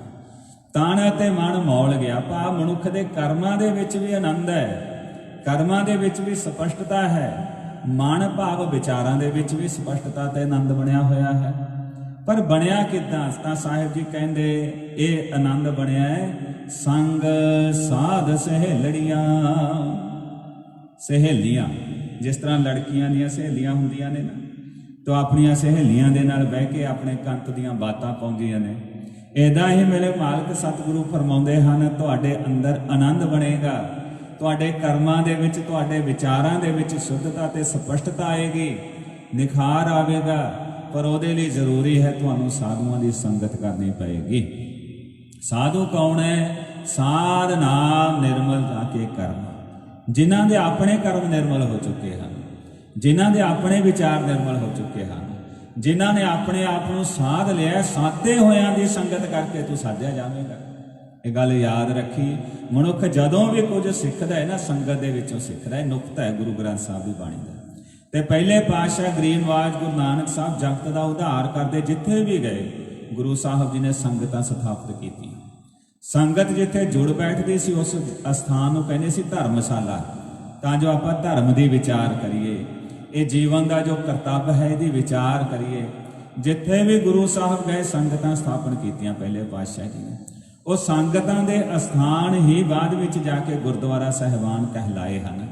ਤਨ ਅਤੇ ਮਨ ਮੌਲ ਗਿਆ। ਭਾ ਮਨੁੱਖ ਦੇ ਕਰਮਾਂ ਦੇ ਵਿੱਚ ਵੀ ਆਨੰਦ ਹੈ, ਕਰਮਾਂ ਦੇ ਵਿੱਚ ਵੀ ਸਪਸ਼ਟਤਾ ਹੈ। ਮਨ ਭਾਵ ਵਿਚਾਰਾਂ ਦੇ ਵਿੱਚ ਵੀ ਸਪਸ਼ਟਤਾ ਤੇ ਆਨੰਦ ਬਣਿਆ ਹੋਇਆ ਹੈ। ਪਰ ਬਣਿਆ ਕਿਦਾਂ? ਤਾਂ ਸਾਹਿਬ ਜੀ ਕਹਿੰਦੇ, ਇਹ ਆਨੰਦ ਬਣਿਆ ਹੈ ਸੰਗ ਸਾਧ ਸਹੇਲੜੀਆਂ। ਸਹੇਲੀਆਂ, ਜਿਸ ਤਰ੍ਹਾਂ ਲੜਕੀਆਂ ਦੀਆਂ ਸਹੇਲੀਆਂ ਹੁੰਦੀਆਂ ਨੇ ਨਾ, ਤਾਂ ਆਪਣੀਆਂ ਸਹੇਲੀਆਂ ਦੇ ਨਾਲ ਬਹਿ ਕੇ ਆਪਣੇ ਕੰਤ ਦੀਆਂ ਬਾਤਾਂ ਪਾਉਂਦੀਆਂ ਨੇ। ਏਦਾਂ ਹੀ ਮੇਰੇ ਮਾਲਕ ਸਤਿਗੁਰੂ ਫਰਮਾਉਂਦੇ ਹਨ, ਤੁਹਾਡੇ ਅੰਦਰ ਆਨੰਦ ਬਣੇਗਾ। ਤੁਹਾਡੇ ਕਰਮਾਂ ਦੇ ਵਿੱਚ, ਤੁਹਾਡੇ ਵਿਚਾਰਾਂ ਦੇ ਵਿੱਚ ਸ਼ੁੱਧਤਾ ਤੇ ਸਪਸ਼ਟਤਾ ਆਏਗੀ, ਨਿਖਾਰ ਆਵੇਗਾ, ਪਰ ਉਹਦੇ ਲਈ ਜ਼ਰੂਰੀ ਹੈ ਤੁਹਾਨੂੰ ਸਾਧੂਆਂ ਦੀ ਸੰਗਤ ਕਰਨੀ ਪਏਗੀ। ਸਾਧੂ ਕੌਣ ਹੈ? ਸਾਧ ਨਾਮ ਨਿਰਮਲ ਜਾ ਕੇ ਕਰਮ। ਜਿਨ੍ਹਾਂ ਦੇ ਆਪਣੇ ਕਰਮ ਨਿਰਮਲ ਹੋ ਚੁੱਕੇ ਹਨ, ਜਿਨ੍ਹਾਂ ਦੇ ਆਪਣੇ ਵਿਚਾਰ ਨਿਰਮਲ ਹੋ ਚੁੱਕੇ ਹਨ, ਜਿਨ੍ਹਾਂ ਨੇ ਆਪਣੇ ਆਪ ਨੂੰ ਸਾਧ ਲਿਆ, ਸਾਧੇ ਹੋਇਆਂ ਦੀ ਸੰਗਤ ਕਰਕੇ ਤੂੰ ਸਾਧਿਆ ਜਾਵੇਂਗਾ। ਇਹ ਗੱਲ ਯਾਦ ਰੱਖੀ, ਮਨੁੱਖ ਜਦੋਂ ਵੀ ਕੁਝ ਸਿੱਖਦਾ ਹੈ ਨਾ, ਸੰਗਤ ਦੇ ਵਿੱਚੋਂ ਸਿੱਖਦਾ ਹੈ, ਨੁਕਤਾ ਹੈ, ਗੁਰੂ ਗ੍ਰੰਥ ਸਾਹਿਬ ਦੀ ਬਾਣੀ ਦਾ। ਤੇ ਪਹਿਲੇ ਪਾਤਸ਼ਾਹ ਗਰੀਨਵਾਜ ਗੁਰੂ ਨਾਨਕ ਸਾਹਿਬ ਜਗਤ ਦਾ ਉਧਾਰ ਕਰਦੇ ਜਿੱਥੇ ਵੀ ਗਏ ਗੁਰੂ ਸਾਹਿਬ ਜੀ ਨੇ ਸੰਗਤਾਂ ਸਥਾਪਿਤ ਕੀਤੀਆਂ। ਸੰਗਤ ਜਿੱਥੇ ਜੁੜ ਬੈਠਦੀ ਸੀ, ਉਸ ਅਸਥਾਨ ਨੂੰ ਕਹਿੰਦੇ ਸੀ ਧਰਮਸ਼ਾਲਾ। ਤਾਂ ਜੋ ਆਪਾਂ ਧਰਮ ਦੀ ਵਿਚਾਰ ਕਰੀਏ, ਇਹ ਜੀਵਨ ਦਾ ਜੋ ਕਰਤੱਵ ਹੈ, ਇਹਦੀ ਵਿਚਾਰ ਕਰੀਏ। ਜਿੱਥੇ ਵੀ ਗੁਰੂ ਸਾਹਿਬ ਗਏ, ਸੰਗਤਾਂ ਸਥਾਪਨ ਕੀਤੀਆਂ ਪਹਿਲੇ ਪਾਤਸ਼ਾਹ ਜੀ ਨੇ। ਉਹ ਸੰਗਤਾਂ ਦੇ ਅਸਥਾਨ ਹੀ ਬਾਅਦ ਵਿੱਚ ਜਾ ਕੇ ਗੁਰਦੁਆਰਾ ਸਹਿਬਾਨ ਕਹਿਲਾਏ ਹਨ।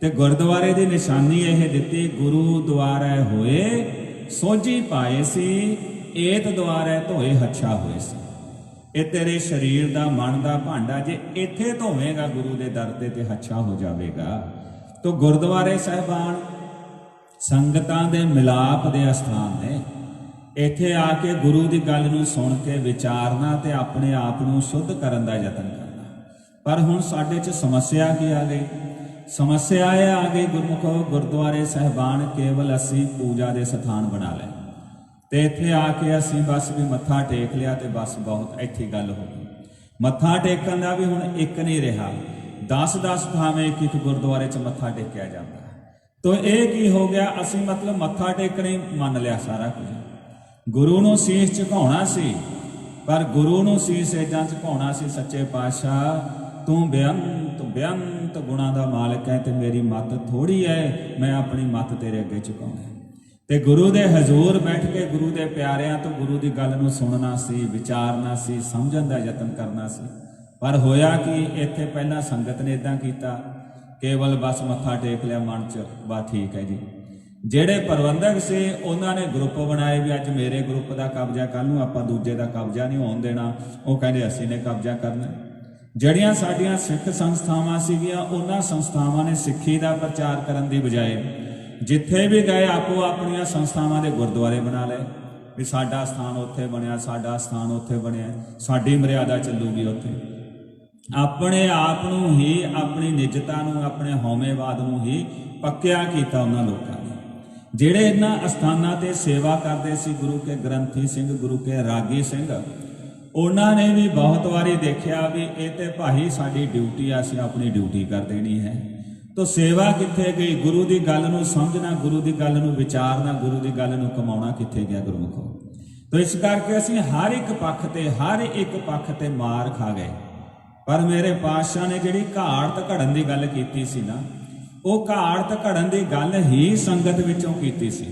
ਤੇ ਗੁਰਦੁਆਰੇ ਦੀ ਨਿਸ਼ਾਨੀ ਇਹ ਦਿੱਤੀ, ਗੁਰੂ ਦੁਆਰਾ ਹੋਏ, ਸੋਝੀ ਪਾਏ ਸੀ ਏਤ ਦੁਆਰੇ ਧੋਏ ਹੱਛਾ ਹੋਏ ਸੀ। ਇਹ ਤੇਰੇ ਸਰੀਰ ਦਾ, ਮਨ ਦਾ ਭਾਂਡਾ ਜੇ ਇੱਥੇ ਧੋਵੇਂਗਾ, ਗੁਰੂ ਦੇ ਦਰ ਤੇ ਤੇ ਹੱਛਾ ਹੋ ਜਾਵੇਗਾ। ਤੋ ਗੁਰਦੁਆਰੇ ਸਹਿਬਾਨ, ਸੰਗਤਾਂ ਦੇ ਮਿਲਾਪ ਦੇ ਅਸਥਾਨ ਨੇ। ਇੱਥੇ ਆ ਕੇ ਗੁਰੂ ਦੀ ਗੱਲ ਨੂੰ ਸੁਣ ਕੇ ਵਿਚਾਰਨਾ ਤੇ ਆਪਣੇ ਆਪ ਨੂੰ ਸ਼ੁੱਧ ਕਰਨ ਦਾ ਯਤਨ ਕਰਨਾ। ਪਰ ਹੁਣ ਸਾਡੇ 'ਚ ਸਮੱਸਿਆ ਕੀ ਆ ਗਈ? ਸਮੱਸਿਆ ਇਹ ਆ ਗਈ, ਗੁਰਮੁਖੋ, ਗੁਰਦੁਆਰੇ ਸਹਿਬਾਨ, ਕੇਵਲ ਅਸੀਂ ਪੂਜਾ ਦੇ ਸਥਾਨ ਬਣਾ ਲਏ ਤੇ ਇੱਥੇ ਆ ਕੇ ਅਸੀਂ ਬਸ ਵੀ ਮੱਥਾ ਟੇਕ ਲਿਆ ਤੇ ਬਸ ਬਹੁਤ ਇੱਥੇ ਗੱਲ ਹੋ ਗਈ। ਮੱਥਾ ਟੇਕਣ ਦਾ ਵੀ ਹੁਣ ਇੱਕ ਨਹੀਂ ਰਿਹਾ। 10-10 ਥਾਵੇਂ ਇੱਕ ਇੱਕ ਗੁਰਦੁਆਰੇ 'ਚ ਮੱਥਾ ਟੇਕਿਆ ਜਾਂਦਾ। ਤੋ ਇਹ ਕੀ ਹੋ ਗਿਆ? ਅਸੀਂ ਮਤਲਬ ਮੱਥਾ ਟੇਕਣੇ ਮੰਨ ਲਿਆ ਸਾਰਾ ਕੁਝ। ਗੁਰੂ ਨੂੰ ਸੀਸ ਝੁਕਾਉਣਾ ਸੀ, ਪਰ ਗੁਰੂ ਨੂੰ ਸੀਸ ਇਦਾਂ ਝੁਕਾਉਣਾ ਸੀ, ਸੱਚੇ ਪਾਤਸ਼ਾਹ, ਤੂੰ ਬੇਅੰਤ ਬੇਅੰਤ ਗੁਣਾ ਦਾ ਮਾਲਕ ਹੈ ਤੇ ਮੇਰੀ ਮੱਤ ਥੋੜੀ ਹੈ, ਮੈਂ ਆਪਣੀ ਮੱਤ ਤੇਰੇ ਅੱਗੇ ਝੁਕਾਉਣਾ ਤੇ ਗੁਰੂ ਦੇ ਹਜ਼ੂਰ ਬੈਠ ਕੇ ਗੁਰੂ ਦੇ ਪਿਆਰਿਆਂ ਤੋਂ ਗੁਰੂ ਦੀ ਗੱਲ ਨੂੰ ਸੁਣਨਾ ਸੀ, ਵਿਚਾਰਨਾ ਸੀ, ਸਮਝਣ ਦਾ ਯਤਨ ਕਰਨਾ ਸੀ। ਪਰ ਹੋਇਆ ਕਿ, ਇੱਥੇ ਪਹਿਲਾਂ ਸੰਗਤ ਨੇ ਇਦਾਂ ਕੀਤਾ, ਕੇਵਲ ਬਸ ਮੱਥਾ ਟੇਕ ਲਿਆ, ਮਨ ਚ ਬਾ ਠੀਕ ਹੈ ਜੀ। ਜਿਹੜੇ ਪ੍ਰਬੰਧਕ ਸੀ, ਉਹਨਾਂ ਨੇ ਗਰੁੱਪ ਬਣਾਏ ਵੀ ਅੱਜ ਮੇਰੇ ਗਰੁੱਪ ਦਾ ਕਬਜ਼ਾ ਕੱਲ ਨੂੰ ਆਪਾਂ ਦੂਜੇ ਦਾ ਕਬਜ਼ਾ ਨਹੀਂ ਹੋਣ ਦੇਣਾ। ਉਹ ਕਹਿੰਦੇ, ਅਸੀਂ ਨੇ ਕਬਜ਼ਾ ਕਰਨਾ ਜਿਹੜੀਆਂ ਸਾਡੀਆਂ ਸਿੱਖ ਸੰਸਥਾਵਾਂ ਸੀਗੀਆਂ, ਉਹਨਾਂ ਸੰਸਥਾਵਾਂ ਨੇ ਸਿੱਖੀ ਦਾ ਪ੍ਰਚਾਰ ਕਰਨ ਦੀ ਬਜਾਏ ਜਿੱਥੇ ਵੀ ਗਏ, ਆਪੋ ਆਪਣੀਆਂ ਸੰਸਥਾਵਾਂ ਦੇ ਗੁਰਦੁਆਰੇ ਬਣਾ ਲਏ। ਵੀ ਸਾਡਾ ਸਥਾਨ ਉੱਥੇ ਬਣਿਆ, ਸਾਡਾ ਸਥਾਨ ਉੱਥੇ ਬਣਿਆ, ਸਾਡੀ ਮਰਿਆਦਾ ਚੱਲੂਗੀ ਉੱਥੇ। ਆਪਣੇ ਆਪ ਨੂੰ ਹੀ, ਆਪਣੀ ਨਿਜਤਾ ਨੂੰ, ਆਪਣੇ ਹਉਮੈਵਾਦ ਨੂੰ ਹੀ ਪੱਕਿਆ ਕੀਤਾ ਉਹਨਾਂ ਲੋਕਾਂ ਨੇ। ਜਿਹੜੇ ਇਹਨਾਂ ਅਸਥਾਨਾਂ ਤੇ ਸੇਵਾ ਕਰਦੇ ਸੀ, ਗੁਰੂ ਕੇ ਗ੍ਰੰਥੀ ਸਿੰਘ, ਗੁਰੂ ਕੇ ਰਾਗੀ ਸਿੰਘ, ਉਹਨਾਂ ਨੇ ਵੀ ਬਹੁਤ ਵਾਰੀ ਦੇਖਿਆ ਵੀ ਇਹ ਤੇ ਭਾਈ ਸਾਡੀ ਡਿਊਟੀ ਆ, ਅਸੀਂ ਆਪਣੀ ਡਿਊਟੀ ਕਰ ਦੇਣੀ ਹੈ। ਤੋ ਸੇਵਾ ਕਿੱਥੇ ਗਈ? ਗੁਰੂ ਦੀ ਗੱਲ ਨੂੰ ਸਮਝਣਾ, ਗੁਰੂ ਦੀ ਗੱਲ ਨੂੰ ਵਿਚਾਰਨਾ, ਗੁਰੂ ਦੀ ਗੱਲ ਨੂੰ ਕਮਾਉਣਾ ਕਿੱਥੇ ਗਿਆ ਗੁਰਮੁਖੋ? ਤੋ ਇਸ ਕਰਕੇ ਅਸੀਂ ਹਰ ਇੱਕ ਪੱਖ ਤੇ, ਹਰ ਇੱਕ ਪੱਖ ਤੇ ਮਾਰ ਖਾ ਗਏ। ਪਰ ਮੇਰੇ ਪਾਤਸ਼ਾਹ ਨੇ ਜਿਹੜੀ ਘਾੜਤ ਘੜਨ ਦੀ ਗੱਲ ਕੀਤੀ ਸੀ ਨਾ, ਉਹ ਘਾੜਤ ਘੜਨ ਦੀ ਗੱਲ ਹੀ ਸੰਗਤ ਵਿੱਚੋਂ ਕੀਤੀ ਸੀ।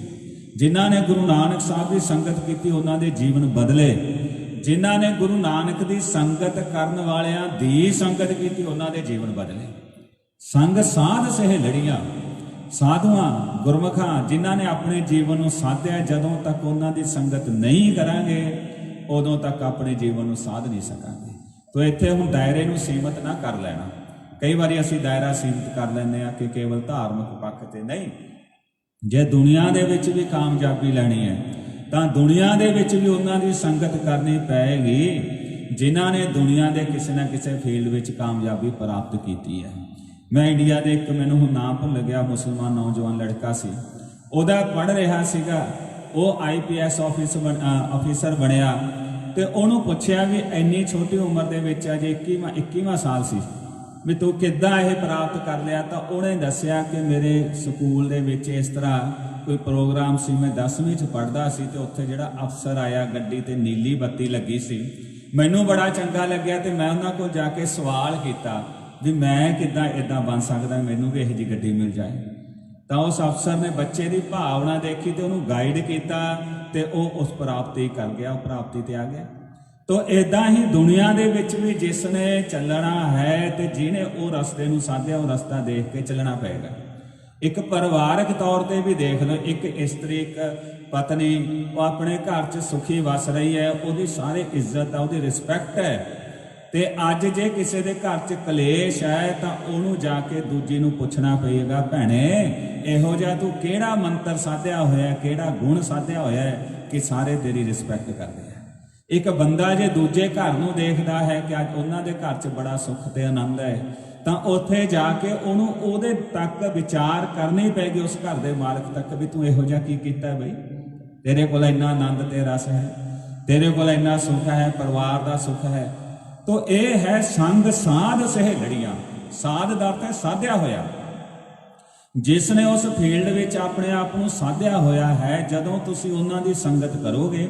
ਜਿਨ੍ਹਾਂ ਨੇ ਗੁਰੂ ਨਾਨਕ ਸਾਹਿਬ ਦੀ ਸੰਗਤ ਕੀਤੀ, ਉਹਨਾਂ ਦੇ ਜੀਵਨ ਬਦਲੇ। ਜਿਨ੍ਹਾਂ ਨੇ ਗੁਰੂ ਨਾਨਕ ਦੀ ਸੰਗਤ ਕਰਨ ਵਾਲਿਆਂ ਦੀ ਸੰਗਤ ਕੀਤੀ, ਉਹਨਾਂ ਦੇ ਜੀਵਨ ਬਦਲੇ। ਸੰਗ ਸਾਧ ਸਹਿ ਲੜੀਆਂ, ਸਾਧੂਆਂ, ਗੁਰਮਖਾਂ ਜਿਨ੍ਹਾਂ ਨੇ ਆਪਣੇ ਜੀਵਨ ਨੂੰ ਸਾਧਿਆ, ਜਦੋਂ ਤੱਕ ਉਹਨਾਂ ਦੀ ਸੰਗਤ ਨਹੀਂ ਕਰਾਂਗੇ, ਉਦੋਂ ਤੱਕ ਆਪਣੇ ਜੀਵਨ ਨੂੰ ਸਾਧ ਨਹੀਂ ਸਕਾਂਗੇ। ਤੋ ਇੱਥੇ ਹੁਣ ਦਾਇਰੇ ਨੂੰ ਸੀਮਤ ਨਾ ਕਰ ਲੈਣਾ। ਕਈ ਵਾਰੀ ਅਸੀਂ ਦਾਇਰਾ ਸੀਮਤ ਕਰ ਲੈਂਦੇ ਆ ਕਿ ਕੇਵਲ ਧਾਰਮਿਕ ਪੱਖ ਤੇ ਨਹੀਂ। ਜੇ ਦੁਨੀਆ ਦੇ ਵਿੱਚ ਵੀ ਕਾਮਯਾਬੀ ਲੈਣੀ ਹੈ, ਤਾਂ ਦੁਨੀਆ ਦੇ ਵਿੱਚ ਵੀ ਉਹਨਾਂ ਦੀ ਸੰਗਤ ਕਰਨੀ ਪਏਗੀ, ਜਿਨ੍ਹਾਂ ਨੇ ਦੁਨੀਆ ਦੇ ਕਿਸੇ ਨਾ ਕਿਸੇ ਫੀਲਡ ਵਿੱਚ ਕਾਮਯਾਬੀ ਪ੍ਰਾਪਤ ਕੀਤੀ ਹੈ। ਮੈਂ ਇੰਡੀਆ ਦੇ ਇੱਕ ਮੈਨੂੰ ਹੁਣ ਨਾਮ ਭੁੱਲ ਗਿਆ, ਮੁਸਲਮਾਨ ਨੌਜਵਾਨ ਲੜਕਾ ਸੀ। ਉਹਦਾ ਪੜ ਰਿਹਾ ਸੀਗਾ, ਉਹ ਆਈਪੀਐਸ ਆਫਿਸਰ ਆਫੀਸਰ ਬਣਿਆ ਤੇ ਉਹਨੂੰ ਪੁੱਛਿਆ ਵੀ ਇੰਨੀ ਛੋਟੀ ਉਮਰ ਦੇ ਵਿੱਚ ਅਜੇ 21ਵਾਂ 21ਵਾਂ ਸਾਲ ਸੀ। ਵੀ ਤੂੰ ਕਿੱਦਾਂ ਇਹ ਪ੍ਰਾਪਤ ਕਰ ਲਿਆ? ਤਾਂ ਉਹਨੇ ਦੱਸਿਆ ਕਿ ਮੇਰੇ ਸਕੂਲ ਦੇ ਵਿੱਚ ਇਸ ਤਰ੍ਹਾਂ ਕੋਈ ਪ੍ਰੋਗਰਾਮ ਸੀ। ਮੈਂ 10ਵੀਂ ਚ ਪੜ੍ਹਦਾ ਸੀ ਤੇ ਉੱਥੇ ਜਿਹੜਾ ਅਫਸਰ ਆਇਆ, ਗੱਡੀ ਤੇ ਨੀਲੀ ਬੱਤੀ ਲੱਗੀ ਸੀ। ਮੈਨੂੰ ਬੜਾ ਚੰਗਾ ਲੱਗਿਆ ਤੇ ਮੈਂ ਉਹਨਾਂ ਕੋਲ ਜਾ ਕੇ ਸਵਾਲ ਕੀਤਾ। ਵੀ ਮੈਂ ਕਿੱਦਾਂ ਇਦਾਂ ਬਣ ਸਕਦਾ, ਮੈਨੂੰ ਵੀ ਇਹੋ ਜਿਹੀ ਗੱਡੀ ਮਿਲ ਜਾਏ। ਤਾਂ ਉਸ ਅਫਸਰ ਨੇ ਬੱਚੇ ਦੀ ਭਾਵਨਾ ਦੇਖੀ ਤੇ ਉਹਨੂੰ ਗਾਈਡ ਕੀਤਾ ਤੇ ਉਹ ਉਸ ਪ੍ਰਾਪਤੀ ਕਰ ਗਿਆ, ਉਹ ਪ੍ਰਾਪਤੀ ਤੇ ਆ ਗਿਆ। ਤੋ ਇਦਾਂ ਹੀ ਦੁਨੀਆ ਦੇ ਵਿੱਚ ਵੀ ਜਿਸ ਨੇ ਚੱਲਣਾ ਹੈ ਤੇ ਜਿਹਨੇ ਉਹ ਰਸਤੇ ਨੂੰ ਸਾਧਿਆ, ਉਹ ਰਸਤਾ ਦੇਖ ਕੇ ਚੱਲਣਾ ਪਏਗਾ। ਇੱਕ ਪਰਿਵਾਰਕ ਤੌਰ ਤੇ ਵੀ ਦੇਖ ਲਓ, ਇੱਕ ਇਸਤਰੀ, ਇੱਕ ਪਤਨੀ, ਉਹ ਆਪਣੇ ਘਰ 'ਚ ਸੁਖੀ ਵਸ ਰਹੀ ਹੈ, ਉਹਦੀ ਸਾਰੇ ਇੱਜ਼ਤ ਆ, ਉਹਦੀ ਰਿਸਪੈਕਟ ਹੈ। ਤੇ ਅੱਜ ਜੇ ਕਿਸੇ ਦੇ ਘਰ 'ਚ ਕਲੇਸ਼ ਹੈ, ਤਾਂ ਉਹਨੂੰ ਜਾ ਕੇ ਦੂਜੀ ਨੂੰ ਪੁੱਛਣਾ ਪਏਗਾ, ਭੈਣੇ, ਇਹੋ ਜਿਹਾ ਤੂੰ ਕਿਹੜਾ ਮੰਤਰ ਸਾਧਿਆ ਹੋਇਆ, ਕਿਹੜਾ ਗੁਣ ਸਾਧਿਆ ਹੋਇਆ ਹੈ ਕਿ ਸਾਰੇ ਤੇਰੀ ਰਿਸਪੈਕਟ ਕਰਦੇ ਆ? ਇੱਕ ਬੰਦਾ ਜੇ ਦੂਜੇ ਘਰ ਨੂੰ ਦੇਖਦਾ ਹੈ ਕਿ ਅੱਜ ਉਹਨਾਂ ਦੇ ਘਰ 'ਚ ਬੜਾ ਸੁੱਖ ਤੇ ਆਨੰਦ ਹੈ, ਤਾਂ ਉੱਥੇ ਜਾ ਕੇ ਉਹਨੂੰ ਉਹਦੇ ਤੱਕ ਵਿਚਾਰ ਕਰਨੀ ਪੈਗੀ ਉਸ ਘਰ ਦੇ ਮਾਲਕ ਤੱਕ ਵੀ ਤੂੰ ਇਹੋ ਜਿਹਾ ਕੀ ਕੀਤਾ ਬਈ? ਤੇਰੇ ਕੋਲ ਇੰਨਾ ਆਨੰਦ ਤੇ ਰਸ ਹੈ, ਤੇਰੇ ਕੋਲ ਇੰਨਾ ਸੁੱਖ ਹੈ, ਪਰਿਵਾਰ ਦਾ ਸੁੱਖ ਹੈ ਤੋ ਇਹ ਹੈ ਸੰਗ ਸਾਧ ਸਹਿਲੜੀਆਂ ਸਾਧ ਦਾ ਅਰਥ ਹੈ ਸਾਧਿਆ ਹੋਇਆ। ਜਿਸ ਨੇ ਉਸ ਫੀਲਡ ਵਿੱਚ ਆਪਣੇ ਆਪ ਨੂੰ ਸਾਧਿਆ ਹੋਇਆ ਹੈ, ਜਦੋਂ ਤੁਸੀਂ ਉਹਨਾਂ ਦੀ ਸੰਗਤ ਕਰੋਗੇ,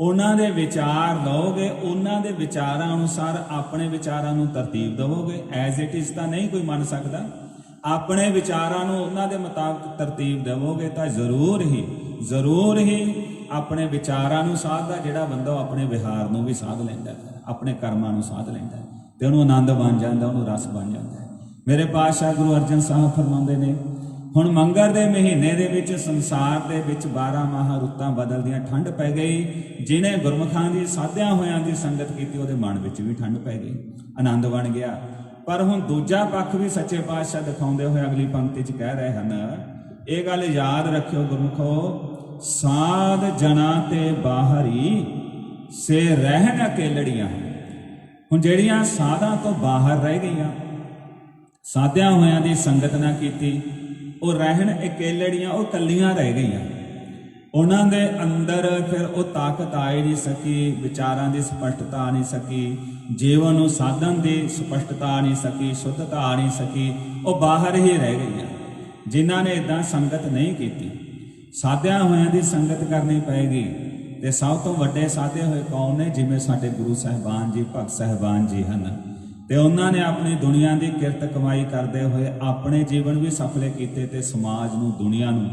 ਉਹਨਾਂ ਦੇ ਵਿਚਾਰ ਲਓਗੇ ਉਹਨਾਂ ਦੇ ਵਿਚਾਰਾਂ ਅਨੁਸਾਰ ਆਪਣੇ ਵਿਚਾਰਾਂ ਨੂੰ ਤਰਤੀਬ ਦਿਵੋਗੇ ਐਜ਼ ਇਟ ਇਜ਼ ਤਾਂ ਨਹੀਂ ਕੋਈ ਮੰਨ ਸਕਦਾ। ਆਪਣੇ ਵਿਚਾਰਾਂ ਨੂੰ ਉਹਨਾਂ ਦੇ ਮੁਤਾਬਕ ਤਰਤੀਬ ਦੇਵੋਗੇ ਤਾਂ ਜ਼ਰੂਰ ਹੀ ਜ਼ਰੂਰ ਹੀ ਆਪਣੇ ਵਿਚਾਰਾਂ ਨੂੰ ਸਾਧਦਾ ਜਿਹੜਾ ਬੰਦਾ ਉਹ ਆਪਣੇ ਵਿਹਾਰ ਨੂੰ ਵੀ ਸਾਧ ਲੈਂਦਾ ਹੈ। ਆਪਣੇ ਕਰਮਾਂ ਨੂੰ ਸਾਧ ਲੈਂਦਾ ਹੈ ਤੇ ਉਹਨੂੰ ਆਨੰਦ ਬਣ ਜਾਂਦਾ, ਉਹਨੂੰ ਰਸ ਬਣ ਜਾਂਦਾ ਮੇਰੇ ਪਾਤਸ਼ਾਹ ਗੁਰੂ ਅਰਜਨ ਸਾਹਿਬ ਫਰਮਾਉਂਦੇ ਨੇ, ਹੁਣ ਮੰਗਰ ਦੇ ਮਹੀਨੇ ਦੇ ਵਿੱਚ ਸੰਸਾਰ ਦੇ ਵਿੱਚ 12 ਮਾਹ ਰੁੱਤਾਂ ਬਦਲਦੀਆਂ ਠੰਡ ਪੈ ਗਈ, ਜਿਨੇ ਗੁਰਮਖਾਂ ਦੀ ਸਾਧਿਆਂ ਹੋਇਆਂ ਦੀ ਸੰਗਤ ਕੀਤੀ, ਉਹਦੇ ਮਨ ਵਿੱਚ ਵੀ ਠੰਡ ਪੈ ਗਈ, ਆਨੰਦ ਬਣ ਗਿਆ। ਪਰ ਹੁਣ ਦੂਜਾ ਪੱਖ ਵੀ ਸੱਚੇ ਪਾਤਸ਼ਾਹ ਦਿਖਾਉਂਦੇ ਹੋਏ ਅਗਲੀ ਪੰਕਤੀ 'ਚ ਕਹਿ ਰਹੇ ਹਨ, ਇਹ ਗੱਲ ਯਾਦ ਰੱਖਿਓ ਗੁਰਮਖੋ, ਸਾਧ ਜਨਾ ਤੇ ਬਾਹਰੀ ਸੇ ਰਹਿਣ ਅਕੇਲੜੀਆਂ ਹੁਣ ਜਿਹੜੀਆਂ ਸਾਧਾਂ ਤੋਂ ਬਾਹਰ ਰਹਿ ਗਈਆਂ, ਸਾਧਿਆਂ ਹੋਇਆਂ ਦੀ ਸੰਗਤ ਨਾ ਕੀਤੀ, ਉਹ ਰਹਿਣ ਇਕੇਲੜੀਆਂ ਉਹ ਕੱਲੀਆਂ ਰਹਿ ਗਈਆਂ। ਉਹਨਾਂ ਦੇ ਅੰਦਰ ਫਿਰ ਉਹ ਤਾਕਤ ਆਈ ਨਹੀਂ ਸਕੀ, ਵਿਚਾਰਾਂ ਦੀ ਸਪਸ਼ਟਤਾ ਆ ਨਹੀਂ ਸਕੀ, ਜੀਵਨ ਨੂੰ ਸਾਧਨ ਦੀ ਸਪਸ਼ਟਤਾ ਆ ਨਹੀਂ ਸਕੀ, ਸ਼ੁੱਧਤਾ ਆ ਨਹੀਂ ਸਕੀ, ਉਹ ਬਾਹਰ ਹੀ ਰਹਿ ਗਈਆਂ। ਜਿਨ੍ਹਾਂ ਨੇ ਇਦਾਂ ਸੰਗਤ ਨਹੀਂ ਕੀਤੀ, ਸਾਧਿਆਂ ਹੋਇਆਂ ਦੀ ਸੰਗਤ ਕਰਨੀ ਪਏਗੀ ਤੇ ਸਭ ਤੋਂ ਵੱਡੇ ਸਾਧੇ ਹੋਏ ਕੌਮ ਨੇ, ਜਿਵੇਂ ਸਾਡੇ ਗੁਰੂ ਸਾਹਿਬਾਨ ਜੀ, ਭਗਤ ਸਾਹਿਬਾਨ ਜੀ ਹਨ। ਤੇ ਉਹਨਾਂ ਨੇ ਆਪਣੀ ਦੁਨੀਆ ਦੀ ਕਿਰਤ ਕਮਾਈ ਕਰਦੇ ਹੋਏ ਆਪਣੇ ਜੀਵਨ ਵੀ ਸਫਲੇ ਕੀਤੇ ਤੇ ਸਮਾਜ ਨੂੰ, ਦੁਨੀਆ ਨੂੰ,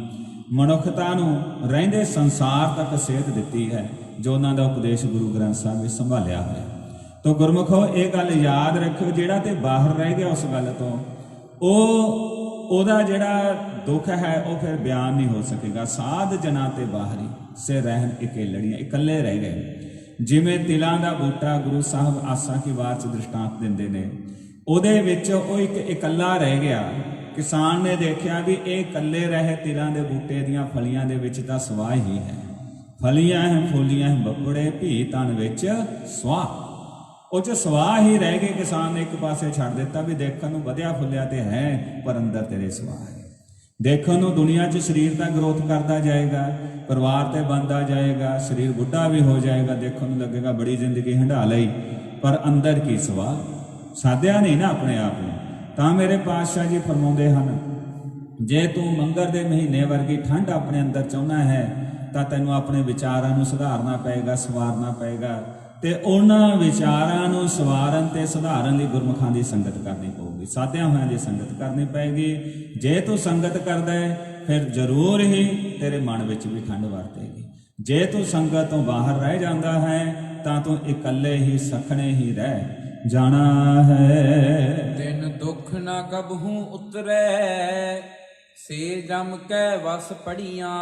ਮਨੁੱਖਤਾ ਨੂੰ ਰਹਿੰਦੇ ਸੰਸਾਰ ਤੱਕ ਸੇਧ ਦਿੱਤੀ ਹੈ, ਜੋ ਉਹਨਾਂ ਦਾ ਉਪਦੇਸ਼ ਗੁਰੂ ਗ੍ਰੰਥ ਸਾਹਿਬ ਵਿੱਚ ਸੰਭਾਲਿਆ ਹੋਇਆ। ਤੋ ਗੁਰਮੁਖੋ, ਇਹ ਗੱਲ ਯਾਦ ਰੱਖਿਓ, ਜਿਹੜਾ ਤੇ ਬਾਹਰ ਰਹਿ ਗਿਆ ਉਸ ਗੱਲ ਤੋਂ, ਉਹ ਉਹਦਾ ਜਿਹੜਾ ਦੁੱਖ ਹੈ, ਉਹ ਫਿਰ ਬਿਆਨ ਨਹੀਂ ਹੋ ਸਕੇਗਾ। ਸਾਧ ਜਨਾ ਤੇ ਬਾਹਰੀ ਸੇ ਰਹਿਣ ਇਕੇਲੜੀਆਂ ਇਕੱਲੇ ਰਹਿ ਗਏ। ਜਿਵੇਂ ਤਿਲਾਂ ਦਾ ਬੂਟਾ ਗੁਰੂ ਸਾਹਿਬ ਆਸਾ ਕੀ ਵਾਰ ਚ ਦ੍ਰਿਸ਼ਟਾਂਤ ਦਿੰਦੇ ਨੇ, ਉਹਦੇ ਵਿੱਚ ਉਹ ਇੱਕ ਇਕੱਲਾ ਰਹਿ ਗਿਆ। ਕਿਸਾਨ ਨੇ ਦੇਖਿਆ ਵੀ ਇਹ ਇਕੱਲੇ ਰਹੇ ਤਿਲਾਂ ਦੇ ਬੂਟੇ ਦੀਆਂ ਫਲੀਆਂ ਦੇ ਵਿੱਚ ਤਾਂ ਸਵਾਹ ਹੀ ਹੈ। ਫਲੀਆਂ ਹੈ, ਫੁੱਲੀਆਂ ਹੈ, ਬੱਬੜੇ, ਭੀ ਤਨ ਵਿੱਚ ਸਵਾਹ। ਉਹ ਚ ਸਵਾਹ ਹੀ ਰਹਿ ਗਏ ਕਿਸਾਨ ਨੇ ਇੱਕ ਪਾਸੇ ਛੱਡ ਦਿੱਤਾ ਵੀ ਦੇਖਣ ਨੂੰ ਵਧਿਆ ਫੁੱਲਿਆ ਤੇ ਹੈ, ਪਰ ਅੰਦਰ ਤੇਰੇ ਸਵਾਹ ਹੈ ਦੇਖਣ ਨੂੰ ਦੁਨੀਆ 'ਚ ਸਰੀਰ ਦਾ ਗਰੋਥ ਕਰਦਾ ਜਾਏਗਾ, ਪਰਿਵਾਰ ਤੇ ਬੰਦਾ ਜਾਏਗਾ, ਸਰੀਰ ਬੁੱਢਾ ਵੀ ਹੋ ਜਾਏਗਾ, ਦੇਖਣ ਨੂੰ ਲੱਗੇਗਾ ਬੜੀ ਜ਼ਿੰਦਗੀ ਹੰਢਾ ਲਈ, ਪਰ ਅੰਦਰ ਕੀ ਸਵਾਹ? ਸਾਧਿਆ ਨਹੀਂ ਨਾ ਆਪਣੇ ਆਪ ਨੂੰ। ਤਾਂ ਮੇਰੇ ਪਾਤਸ਼ਾਹ ਜੀ ਫਰਮਾਉਂਦੇ ਹਨ, ਜੇ ਤੂੰ ਮੰਗਰ ਦੇ ਮਹੀਨੇ ਵਰਗੀ ਠੰਡ ਆਪਣੇ ਅੰਦਰ ਚਾਹੁੰਦਾ ਹੈ, ਤਾਂ ਤੈਨੂੰ ਆਪਣੇ ਵਿਚਾਰਾਂ ਨੂੰ ਸੁਧਾਰਨਾ ਪਏਗਾ, ਸਵਾਰਨਾ ਪਏਗਾ। ਤੇ ਉਹਨਾਂ ਵਿਚਾਰਾਂ ਨੂੰ ਸਵਾਰਨ ਤੇ ਸੁਧਾਰਨ ਲਈ ਗੁਰਮੁਖਾਂ ਦੀ ਸੰਗਤ ਕਰਨੀ ਪਊਗੀ। ਸਾਧਿਆਂ ਹੋਇਆਂ ਦੀ ਸੰਗਤ ਕਰਨੀ ਪਏਗੀ। ਜੇ ਤੂੰ ਸੰਗਤ ਕਰਦਾ ਹੈ ਫਿਰ ਜ਼ਰੂਰ ਹੀ ਤੇਰੇ ਮਨ ਵਿੱਚ ਵੀ ਠੰਡ ਵਰਤੇਗੀ। ਜੇ ਤੂੰ ਸੰਗਤ ਤੋਂ ਬਾਹਰ ਰਹਿ ਜਾਂਦਾ ਹੈ, ਤਾਂ ਤੂੰ ਇਕੱਲੇ ਹੀ ਸਖਣੇ ਹੀ ਰਹਿ ਜਾਣਾ ਹੈ। ਦਿਨ ਦੁੱਖ ਨਾ ਕਬਹੂ ਉਤਰੈ, ਸੇ ਜਮ ਕੈ ਵਸ ਪੜੀਆਂ।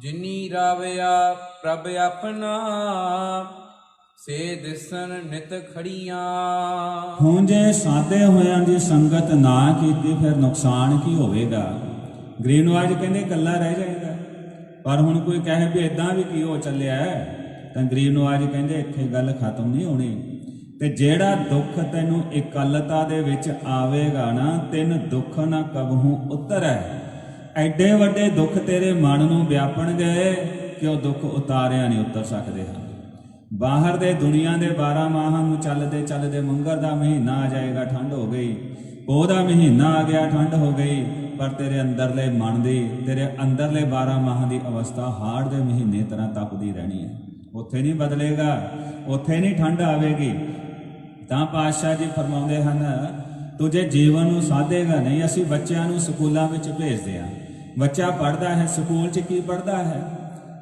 ਜਿਨੀ ਰਾਵਿਆ ਪ੍ਰਭ ਆਪਣਾ ਸੇ ਦਿਸਨ ਨਿਤ ਖੜੀਆਂ। ਹੁਣ ਜੇ ਸਾਦੇ ਹੋਇਆਂ ਦੀ ਸੰਗਤ ਨਾ ਕੀਤੀ ਫਿਰ ਨੁਕਸਾਨ ਕੀ ਹੋਵੇਗਾ? ਗ੍ਰੀਨ ਨਵਾਜ ਕਹਿੰਦੇ ਇਕੱਲਾ ਰਹਿ ਜਾਏਗਾ। ਪਰ ਹੁਣ ਕੋਈ ਕਹੇ ਵੀ ਇਦਾਂ ਵੀ ਕੀ ਹੋ ਚੱਲਿਆ ਹੈ, ਤਾਂ ਗਰੀਬ ਨਵਾਜ ਕਹਿੰਦੇ ਇੱਥੇ ਗੱਲ ਖਤਮ ਨਹੀਂ ਹੋਣੀ। ਤੇ ਜਿਹੜਾ ਦੁੱਖ ਤੈਨੂੰ ਇਕੱਲਤਾ ਦੇ ਵਿੱਚ ਆਵੇਗਾ ਨਾ ਤਿੰਨ ਦੁੱਖ ਨਾ ਕਬਹੂ ਉਤਰੈ ਐਡੇ ਵੱਡੇ ਦੁੱਖ ਤੇਰੇ ਮਨ ਨੂੰ ਵਿਆਪਣ ਗਏ ਕਿ ਉਹ ਦੁੱਖ ਉਤਾਰਿਆ ਨਹੀਂ ਉਤਰ ਸਕਦੇ ਹਨ। ਬਾਹਰ ਦੇ ਦੁਨੀਆ ਦੇ 12 ਮਾਹਾਂ ਨੂੰ ਚੱਲਦੇ ਚੱਲਦੇ ਮੰਗਰ ਦਾ ਮਹੀਨਾ ਆ ਜਾਏਗਾ ਠੰਡ ਹੋ ਗਈ। ਉਹਦਾ ਮਹੀਨਾ ਆ ਗਿਆ ਠੰਡ ਹੋ ਗਈ, ਪਰ ਤੇਰੇ ਅੰਦਰਲੇ ਮਨ ਦੀ, ਤੇਰੇ ਅੰਦਰਲੇ 12 ਮਾਹਾਂ ਦੀ ਅਵਸਥਾ ਹਾੜ ਦੇ ਮਹੀਨੇ ਤਰ੍ਹਾਂ ਤਪਦੀ ਰਹਿਣੀ ਹੈ। ਉੱਥੇ ਨਹੀਂ ਬਦਲੇਗਾ, ਉੱਥੇ ਨਹੀਂ ਠੰਡ ਆਵੇਗੀ। ਤਾਂ ਪਾਤਸ਼ਾਹ ਜੀ ਫਰਮਾਉਂਦੇ ਹਨ ਤੁਝੇ ਜੀਵਨ ਨੂੰ ਸਾਧੇਗਾ ਨਹੀਂ, ਅਸੀਂ ਬੱਚਿਆਂ ਨੂੰ ਸਕੂਲਾਂ ਵਿੱਚ ਭੇਜਦੇ ਹਾਂ। ਬੱਚਾ ਪੜ੍ਹਦਾ ਹੈ, ਸਕੂਲ 'ਚ ਕੀ ਪੜ੍ਹਦਾ ਹੈ?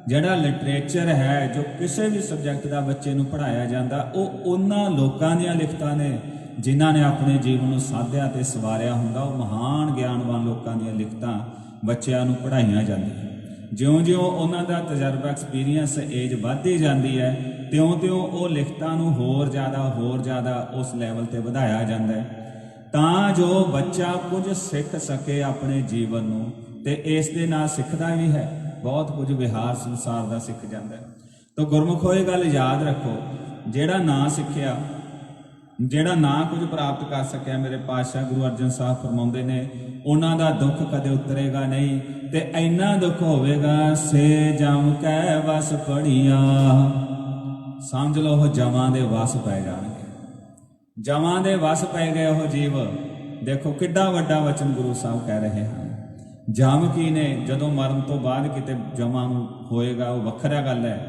ਜਿਹੜਾ ਲਿਟਰੇਚਰ ਹੈ, ਜੋ ਕਿਸੇ ਵੀ ਸਬਜੈਕਟ ਦਾ ਬੱਚੇ ਨੂੰ ਪੜ੍ਹਾਇਆ ਜਾਂਦਾ, ਉਹ ਉਹਨਾਂ ਲੋਕਾਂ ਦੀਆਂ ਲਿਖਤਾਂ ਨੇ, ਜਿਨ੍ਹਾਂ ਨੇ ਆਪਣੇ ਜੀਵਨ ਨੂੰ ਸਾਧਿਆ ਤੇ ਸਵਾਰਿਆ ਹੁੰਦਾ। ਉਹ ਮਹਾਨ ਗਿਆਨਵਾਨ ਲੋਕਾਂ ਦੀਆਂ ਲਿਖਤਾਂ ਬੱਚਿਆਂ ਨੂੰ ਪੜ੍ਹਾਈਆਂ ਜਾਂਦੀਆਂ ਜਿਉਂ-ਜਿਉਂ ਉਹਨਾਂ ਦਾ ਤਜਰਬਾ ਐਕਸਪੀਰੀਅੰਸ ਏਜ ਵੱਧਦੀ ਜਾਂਦੀ ਹੈ, ਤਿਉਂ-ਤਿਉਂ ਉਹ ਲਿਖਤਾਂ ਨੂੰ ਹੋਰ ਜ਼ਿਆਦਾ ਹੋਰ ਜ਼ਿਆਦਾ ਉਸ ਲੈਵਲ ਤੇ ਵਧਾਇਆ ਜਾਂਦਾ ਹੈ। ਤਾਂ ਜੋ ਬੱਚਾ ਕੁਝ ਸਿੱਖ ਸਕੇ ਆਪਣੇ ਜੀਵਨ ਨੂੰ, ਤੇ ਇਸ ਦੇ ਨਾਲ ਸਿੱਖਦਾ ਵੀ ਹੈ। ਬਹੁਤ ਕੁਝ ਵਿਹਾਰ ਸੰਸਾਰ ਦਾ ਸਿੱਖ ਜਾਂਦਾ ਹੈ। ਤਾਂ ਗੁਰਮੁਖੋ ਇਹ ਗੱਲ ਯਾਦ ਰੱਖੋ, ਜਿਹੜਾ ਨਾ ਸਿੱਖਿਆ, ਜਿਹੜਾ ਨਾ ਕੁਝ ਪ੍ਰਾਪਤ ਕਰ ਸਕਿਆ, ਮੇਰੇ ਪਾਤਸ਼ਾਹ ਗੁਰੂ ਅਰਜਨ ਸਾਹਿਬ ਫਰਮਾਉਂਦੇ ਨੇ, ਉਹਨਾਂ ਦਾ ਦੁੱਖ ਕਦੇ ਉਤਰੇਗਾ ਨਹੀਂ, ਤੇ ਇੰਨਾ ਦੁੱਖ ਹੋਵੇਗਾ, ਸੇ ਜਮ ਕੈ ਵਸ ਪੜੀਆਂ। ਸਮਝ ਲਓ, ਉਹ ਜਮਾਂ ਦੇ ਵਸ ਪੈ ਜਾਣਗੇ। ਜਮਾਂ ਦੇ ਵਸ ਪੈ ਗਏ ਉਹ ਜੀਵ। ਦੇਖੋ ਕਿੱਡਾ ਵੱਡਾ ਵਚਨ ਗੁਰੂ ਸਾਹਿਬ ਕਹਿ ਰਹੇ ਹਨ। ਜਮ ਕੀ ਨੇ, ਜਦੋਂ ਮਰਨ ਤੋਂ ਬਾਅਦ ਕਿਤੇ ਜਮਾਂ ਨੂੰ ਹੋਏਗਾ, ਉਹ ਵੱਖਰਾ ਗੱਲ ਹੈ।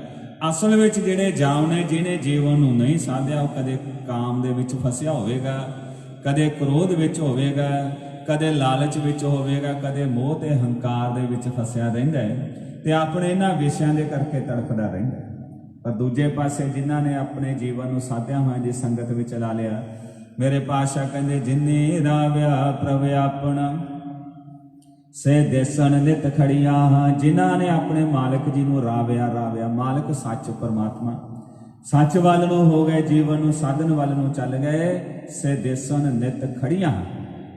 ਅਸਲ ਵਿੱਚ ਜਿਹੜੇ ਜਾਮ ਨੇ, ਜਿਹਨੇ ਜੀਵਨ ਨੂੰ ਨਹੀਂ ਸਾਧਿਆ, ਉਹ ਕਦੇ ਕਾਮ ਦੇ ਵਿੱਚ ਫਸਿਆ ਹੋਵੇਗਾ, ਕਦੇ ਕ੍ਰੋਧ ਵਿੱਚ ਹੋਵੇਗਾ, ਕਦੇ ਲਾਲਚ ਵਿੱਚ ਹੋਵੇਗਾ, ਕਦੇ ਮੋਹ ਤੇ ਹੰਕਾਰ ਦੇ ਵਿੱਚ ਫਸਿਆ ਰਹਿੰਦਾ ਹੈ ਤੇ ਆਪਣੇ ਇਹਨਾਂ ਵਿਸ਼ਿਆਂ ਦੇ ਕਰਕੇ ਤੜਫਦਾ ਰਹਿੰਦਾ ਹੈ। ਪਰ ਦੂਜੇ ਪਾਸੇ ਜਿਨ੍ਹਾਂ ਨੇ ਆਪਣੇ ਜੀਵਨ ਨੂੰ ਸਾਧਿਆ ਹੋਇਆ ਦੀ ਸੰਗਤ ਵਿੱਚ ਲਾ ਲਿਆ, ਮੇਰੇ ਪਾਸ਼ਾ ਕਹਿੰਦੇ, ਜਿਨੇ ਰਾਵਿਆ ਪ੍ਰਭ ਆਪਣਾ, ਸੇ ਦੇਸਣ ਨਿਤ ਖੜੀਆਂ ਜਿਨ੍ਹਾਂ ਨੇ ਆਪਣੇ ਮਾਲਕ ਜੀ ਨੂੰ ਰਾਵਿਆ ਰਾਵਿਆ, ਮਾਲਕ ਸੱਚ ਪਰਮਾਤਮਾ। ਸੱਚ ਵੱਲ ਨੂੰ ਹੋ ਗਏ, ਜੀਵਨ ਨੂੰ ਸਾਧਨ ਵੱਲ ਨੂੰ ਚੱਲ ਗਏ, ਸੇ ਦੇਸਣ ਨਿਤ ਖੜੀਆਂ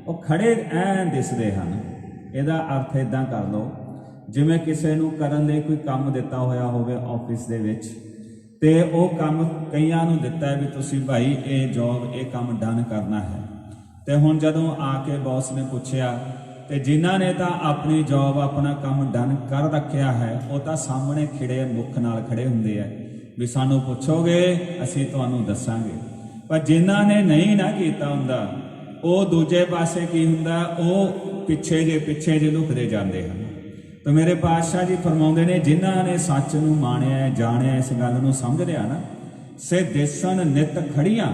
ਉਹ ਖੜੇ ਐਂ ਦਿਸਦੇ ਹਨ। ਇਹਦਾ ਅਰਥ ਇਦਾਂ ਕਰ ਲਓ, ਜਿਵੇਂ ਕਿਸੇ ਨੂੰ ਕਰਨ ਲਈ ਕੋਈ ਕੰਮ ਦਿੱਤਾ ਹੋਇਆ ਹੋਵੇ ਆਫਿਸ ਦੇ ਵਿੱਚ ਤੇ ਉਹ ਕੰਮ ਕਈਆਂ ਨੂੰ ਦਿੱਤਾ ਵੀ ਤੁਸੀਂ ਭਾਈ ਇਹ ਜੌਬ ਇਹ ਕੰਮ ਡਨ ਕਰਨਾ ਹੈ। ਤੇ ਹੁਣ ਜਦੋਂ ਆ ਕੇ ਬੌਸ ਨੇ ਪੁੱਛਿਆ, ਤੇ ਜਿਨ੍ਹਾਂ ਨੇ ਤਾਂ ਆਪਣੀ ਜੌਬ ਆਪਣਾ ਕੰਮ ਡਨ ਕਰ ਰੱਖਿਆ ਹੈ, ਉਹ ਤਾਂ ਸਾਹਮਣੇ ਖਿੜੇ ਮੁੱਖ ਨਾਲ ਖੜੇ ਹੁੰਦੇ ਆ। ਵੀ ਸਾਨੂੰ ਪੁੱਛੋਗੇ, ਅਸੀਂ ਤੁਹਾਨੂੰ ਦੱਸਾਂਗੇ। ਪਰ ਜਿਨ੍ਹਾਂ ਨੇ ਨਹੀਂ ਨਾ ਕੀਤਾ ਹੁੰਦਾ, ਉਹ ਦੂਜੇ ਪਾਸੇ ਕੀ ਹੁੰਦਾ, ਉਹ ਪਿੱਛੇ ਜੇ ਪਿੱਛੇ ਜੇ ਲੁਕਦੇ ਜਾਂਦੇ ਹਨ। ਤਾਂ ਮੇਰੇ ਪਾਤਸ਼ਾਹ ਜੀ ਫਰਮਾਉਂਦੇ ਨੇ, ਜਿਨ੍ਹਾਂ ਨੇ ਸੱਚ ਨੂੰ ਮਾਣਿਆ, ਜਾਣਿਆ, ਇਸ ਗੱਲ ਨੂੰ ਸਮਝ ਲਿਆ ਨਾ, ਸੇ ਦੇਸਣ ਨਿਤ ਖੜੀਆਂ।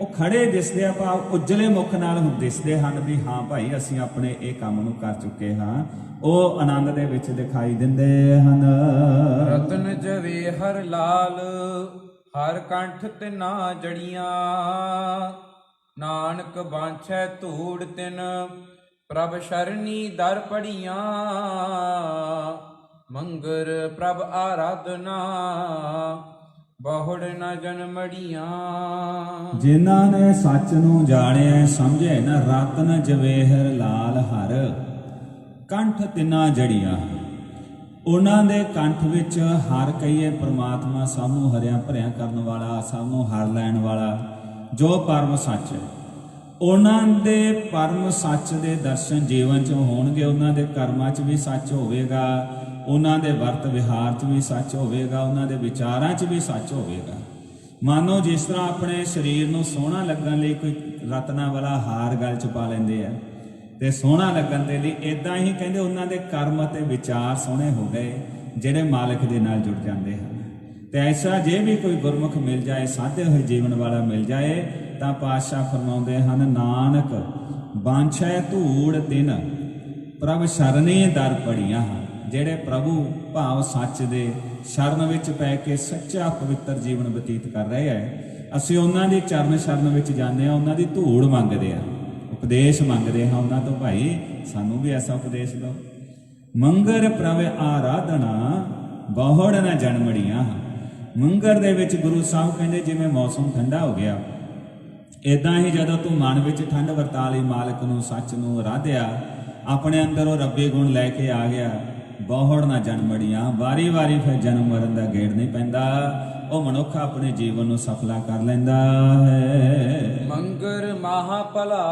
ਉਹ ਖੜੇ ਦਿਸਦੇ ਆ, ਭਾਵ ਉਜਲੇ ਮੁਖ ਨਾਲ ਹੁਣ ਦਿਸਦੇ ਹਨ ਵੀ ਹਾਂ ਭਾਈ, ਅਸੀਂ ਆਪਣੇ ਇਹ ਕੰਮ ਨੂੰ ਕਰ ਚੁੱਕੇ ਹਾਂ। ਉਹ ਆਨੰਦ ਦੇ ਵਿੱਚ ਦਿਖਾਈ ਦਿੰਦੇ ਹਨ। ਰਤਨ ਜਵੇ ਹਰ ਲਾਲ, ਹਰ ਕੰਠ ਤੇ ਨਾ ਜੜੀਆਂ। ਨਾਨਕ ਬਾਂਛੈ ਧੂੜ ਤਿਨ ਪ੍ਰਭ ਸ਼ਰਨੀ ਦਰ ਪੜੀਆਂ, ਮੰਗਰ ਪ੍ਰਭ ਆਰਾਧਨਾ, ਬਹੁੜ ਨ ਜਨਮੜੀਆਂ ਜਿਨ੍ਹਾਂ ਨੇ ਸੱਚ ਨੂੰ ਜਾਣਿਆ ਸਮਝਿਆ ਨਾ ਰਤਨ ਜਵੇਹਰ ਲਾਲ ਹਰ। ਕੰਠ ਤਿਨਾ ਜੜੀਆਂ ਉਹਨਾਂ ਦੇ ਕੰਠ ਵਿੱਚ ਹਰ ਕਈਏ ਪ੍ਰਮਾਤਮਾ, ਸਭ ਨੂੰ ਹਰਿਆ ਭਰਿਆ ਕਰਨ ਵਾਲਾ, ਸਭ ਨੂੰ ਹਰ ਲੈਣ ਵਾਲਾ, ਜੋ ਪਰਮ ਸੱਚ ਹੈ। ਉਹਨਾਂ ਦੇ ਪਰਮ ਸੱਚ ਦੇ ਦਰਸ਼ਨ ਜੀਵਨ 'ਚ ਹੋਣਗੇ, ਉਹਨਾਂ ਦੇ ਕਰਮਾਂ 'ਚ ਵੀ ਸੱਚ ਹੋਵੇਗਾ, ਉਹਨਾਂ ਦੇ ਵਰਤ ਵਿਹਾਰ 'ਚ ਵੀ ਸੱਚ ਹੋਵੇਗਾ, ਉਹਨਾਂ ਦੇ ਵਿਚਾਰਾਂ 'ਚ ਵੀ ਸੱਚ ਹੋਵੇਗਾ। ਮਾਨੋ ਜਿਸ ਤਰ੍ਹਾਂ ਆਪਣੇ ਸਰੀਰ ਨੂੰ ਸੋਹਣਾ ਲੱਗਣ ਲਈ ਕੋਈ ਰਤਨਾ ਵਾਲਾ ਹਾਰ ਗਲ 'ਚ ਪਾ ਲੈਂਦੇ ਆ, ਤੇ ਸੋਹਣਾ ਲੱਗਣ ਦੇ ਲਈ ਇਦਾਂ ਹੀ ਕਹਿੰਦੇ ਉਹਨਾਂ ਦੇ ਕਰਮ ਅਤੇ ਵਿਚਾਰ ਸੋਹਣੇ ਹੋ ਗਏ, ਜਿਹੜੇ ਮਾਲਕ ਦੇ ਨਾਲ ਜੁੜ ਜਾਂਦੇ ਹਨ। ਤੇ ਐਸਾ ਜੇ ਵੀ ਕੋਈ ਗੁਰਮੁਖ ਮਿਲ ਜਾਏ, ਸਾਧੇ ਹੋਏ ਜੀਵਨ ਵਾਲਾ ਮਿਲ ਜਾਏ ਤਾਂ ਪਾਤਸ਼ਾਹ ਫਰਮਾਉਂਦੇ ਹਨ, ਨਾਨਕ ਬਾਂਛੈ ਧੂੜ ਦਿਨ ਪ੍ਰਭ ਸ਼ਰਨੇ ਦਰ ਪੜੀਆਂ ਹਨ। ਜਿਹੜੇ ਪ੍ਰਭੂ ਭਾਵ ਸੱਚ ਦੇ ਸ਼ਰਨ ਵਿੱਚ ਪੈ ਕੇ ਸੱਚਾ ਪਵਿੱਤਰ ਜੀਵਨ ਬਤੀਤ ਕਰ ਰਹੇ ਹੈ ਅਸੀਂ ਉਹਨਾਂ ਦੀ ਚਰਨ ਸ਼ਰਨ ਵਿੱਚ ਜਾਂਦੇ ਆ ਉਹਨਾਂ ਦੀ ਧੂੜ ਮੰਗਦੇ ਆ ਉਪਦੇਸ਼ ਮੰਗਦੇ ਹਾਂ ਉਹਨਾਂ ਤੋਂ, ਭਾਈ ਸਾਨੂੰ ਵੀ ਐਸਾ ਉਪਦੇਸ਼ ਦਿਓ। ਮੰਗਰ ਪ੍ਰਭ ਆਰਾਧਨਾ, ਬਹੁੜ ਨਾ ਜਨਮੜੀਆਂ ਮੰਗਰ ਦੇ ਵਿੱਚ ਗੁਰੂ ਸਾਹਿਬ ਕਹਿੰਦੇ, ਜਿਵੇਂ ਮੌਸਮ ਠੰਡਾ ਹੋ ਗਿਆ ਇਦਾਂ ਹੀ ਜਦੋਂ ਤੂੰ ਮਨ ਵਿੱਚ ਠੰਡ ਵਰਤਾ ਲਈ ਮਾਲਕ ਨੂੰ ਸੱਚ ਨੂੰ ਆਰਾਧਿਆ ਆਪਣੇ ਅੰਦਰ ਉਹ ਰੱਬੇ ਗੁਣ ਲੈ ਕੇ ਆ ਗਿਆ, ਬਹੁੜ ਨਾ ਜਨਮੜੀਆਂ ਵਾਰੀ-ਵਾਰੀ ਫਿਰ ਜਨਮ ਮਰਨ ਦਾ ਗੇੜ ਨਹੀਂ ਪੈਂਦਾ, ਉਹ ਮਨੁੱਖ ਆਪਣੇ ਜੀਵਨ ਨੂੰ ਸਫਲਾ ਕਰ ਲੈਂਦਾ ਹੈ। ਮੰਗਰ ਮਹਾ ਭਲਾ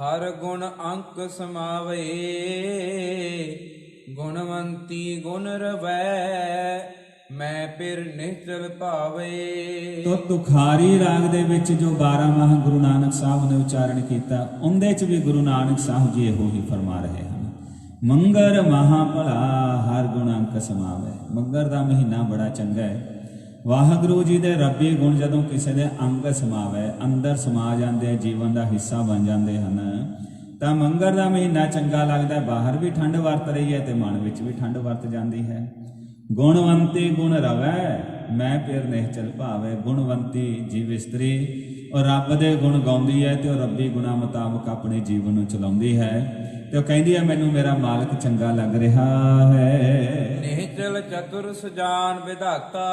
ਹਰ ਗੁਣ ਅੰਕ ਸਮਾਵੇ, ਗੁਣਵੰਤੀ ਗੁਣ ਰਵੈ ਮੈਂ ਫਿਰ ਨਿਹਚਲ ਭਾਵੇ। ਤੋ ਤੁਖਾਰੀ ਰਾਗ ਦੇ ਵਿੱਚ ਜੋ 12 ਮਾਹ ਗੁਰੂ ਨਾਨਕ ਸਾਹਿਬ ਨੇ ਉਚਾਰਨ ਕੀਤਾ ਉਹਦੇ ਚ ਵੀ ਗੁਰੂ ਨਾਨਕ ਸਾਹਿਬ ਜੀ ਇਹੋ ਹੀ ਫਰਮਾ ਰਹੇ ਹਨ। ਮੰਗਰ ਮਹਾ ਭਲਾ ਹਰ ਗੁਣ ਅੰਕ ਸਮਾਵੇ। ਮੰਗਰ ਦਾ ਮਹੀਨਾ ਬੜਾ ਚੰਗਾ ਹੈ। ਵਾਹਿਗੁਰੂ ਜੀ ਦੇ ਰੱਬੀ ਗੁਣ ਜਦੋਂ ਕਿਸੇ ਦੇ ਅੰਗ ਸਮਾਵੇ ਅੰਦਰ ਸਮਾ ਜਾਂਦੇ ਆ, ਜੀਵਨ ਦਾ ਹਿੱਸਾ ਬਣ ਜਾਂਦੇ ਹਨ ਤਾਂ ਮੰਗਰ ਦਾ ਮਹੀਨਾ ਚੰਗਾ ਲੱਗਦਾ ਬਾਹਰ ਵੀ ਠੰਡ ਵਰਤ ਰਹੀ ਹੈ ਤੇ ਮਨ ਵਿੱਚ ਵੀ ਠੰਡ ਵਰਤ ਜਾਂਦੀ ਹੈ। ਗੁਣਵੰਤੀ ਗੁਣ ਰਵੈ ਮੈਂ ਫਿਰ ਨਿਹਚਲ ਭਾਵੇ। ਗੁਣਵੰਤੀ ਜੀਵ ਇਸਤਰੀ ਔਰ ਰੱਬ ਦੇ ਗੁਣ ਗਾਉਂਦੀ ਹੈ ਤੇ ਉਹ ਰੱਬੀ ਗੁਣਾ ਮੁਤਾਬਕ ਆਪਣੇ ਜੀਵਨ ਨੂੰ ਚਲਾਉਂਦੀ ਹੈ। ਤੇ ਉਹ ਕਹਿੰਦੀ ਹੈ ਮੈਨੂੰ ਮੇਰਾ ਮਾਲਕ ਚੰਗਾ ਲੱਗ ਰਿਹਾ ਹੈ। ਨਿਹਚਲ ਚਤੁਰ ਸੁਜਾਨ ਵਿਧਾਤਾ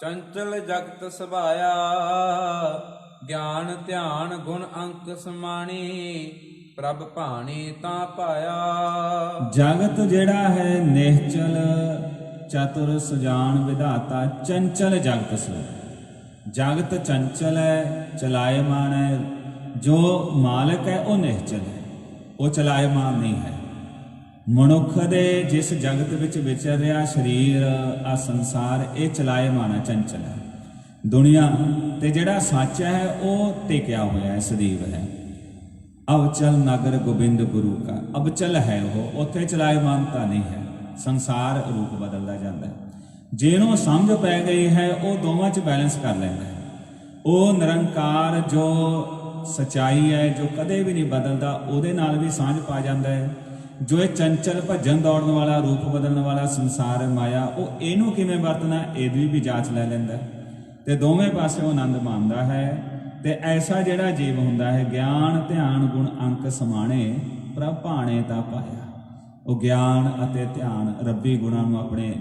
ਚੰਚਲ ਜਗਤ ਸਭਾਇਆ। ਗਿਆਨ ਧਿਆਨ ਗੁਣ ਅੰਕ ਸਮਾਣੀ ਪ੍ਰਭ ਭਾਣੀ ਤਾਂ ਪਾਇਆ। ਜਗਤ ਜਿਹੜਾ ਹੈ ਨਿਹਚਲ ਚਤੁਰ ਸੁਜਾਨ ਵਿਧਾਤਾ ਚੰਚਲ ਜਗਤ ਸੋ ਜਗਤ ਚੰਚਲ ਹੈ ਚਲਾਇਮਾਨ ਹੈ, ਜੋ ਮਾਲਕ ਹੈ, ਉਹ ਨਿਹਚਲ ਹੈ। ਉਹ ਚਲਾਇਮਾਨ ਨਹੀਂ ਹੈ। ਮਨੁੱਖ ਦੇ ਜਿਸ ਜਗਤ ਵਿੱਚ ਵਿਚਰ ਰਿਹਾ ਸਰੀਰ ਆ ਸੰਸਾਰ, ਇਹ ਚਲਾਇਮਾਨ ਹੈ, ਚੰਚਲ ਹੈ। ਦੁਨੀਆ ਤੇ ਜਿਹੜਾ ਸੱਚ ਹੈ, ਉਹ ਟਿਕਿਆ ਹੋਇਆ ਹੈ, ਸਦੀਵ ਹੈ। ਅਵਚਲ ਨਗਰ ਗੋਬਿੰਦ ਗੁਰੂ ਕਾ, ਅਵਚਲ ਹੈ ਉਹ, ਉੱਥੇ ਚਲਾਇਮਾਨਤਾ ਨਹੀਂ ਹੈ। ਸੰਸਾਰ ਰੂਪ ਬਦਲਦਾ ਜਾਂਦਾ ਹੈ। ਜਿਹਨੂੰ ਸਮਝ ਪੈ ਗਈ ਹੈ, ਉਹ ਦੋਵਾਂ 'ਚ ਬੈਲੈਂਸ ਕਰ ਲੈਂਦਾ ਹੈ। ਉਹ ਨਿਰੰਕਾਰ ਜੋ ਸਚਾਈ ਹੈ, ਜੋ ਕਦੇ ਵੀ ਨਹੀਂ ਬਦਲਦਾ, ਉਹਦੇ ਨਾਲ ਵੀ ਸਾਂਝ ਪਾ ਜਾਂਦਾ ਹੈ। ਜੋ ਇਹ ਚੰਚਲ ਭੱਜਣ ਦੌੜਨ ਵਾਲਾ, ਰੂਪ ਬਦਲਣ ਵਾਲਾ ਸੰਸਾਰ ਮਾਇਆ, ਉਹ ਇਹਨੂੰ ਕਿਵੇਂ ਵਰਤਣਾ, ਇਹਦੀ ਵੀ ਜਾਂਚ ਲੈ ਲੈਂਦਾ ਹੈ। ਤੇ ਦੋਵੇਂ ਪਾਸੇ ਉਹ ਆਨੰਦ ਮਾਣਦਾ ਹੈ ਤੇ ਐਸਾ ਜਿਹੜਾ ਜੀਵ ਹੁੰਦਾ ਹੈ, ਗਿਆਨ, ਧਿਆਨ, ਗੁਣ, ਅੰਕ ਸਮਾਣੇ ਪ੍ਰਭ ਭਾਣੇ ਤਾਂ ਪਾਇਆ। ਉਹ ਗਿਆਨ ਅਤੇ ਧਿਆਨ ਰੱਬੀ ਗੁਣਾਂ ਨੂੰ ਆਪਣੇ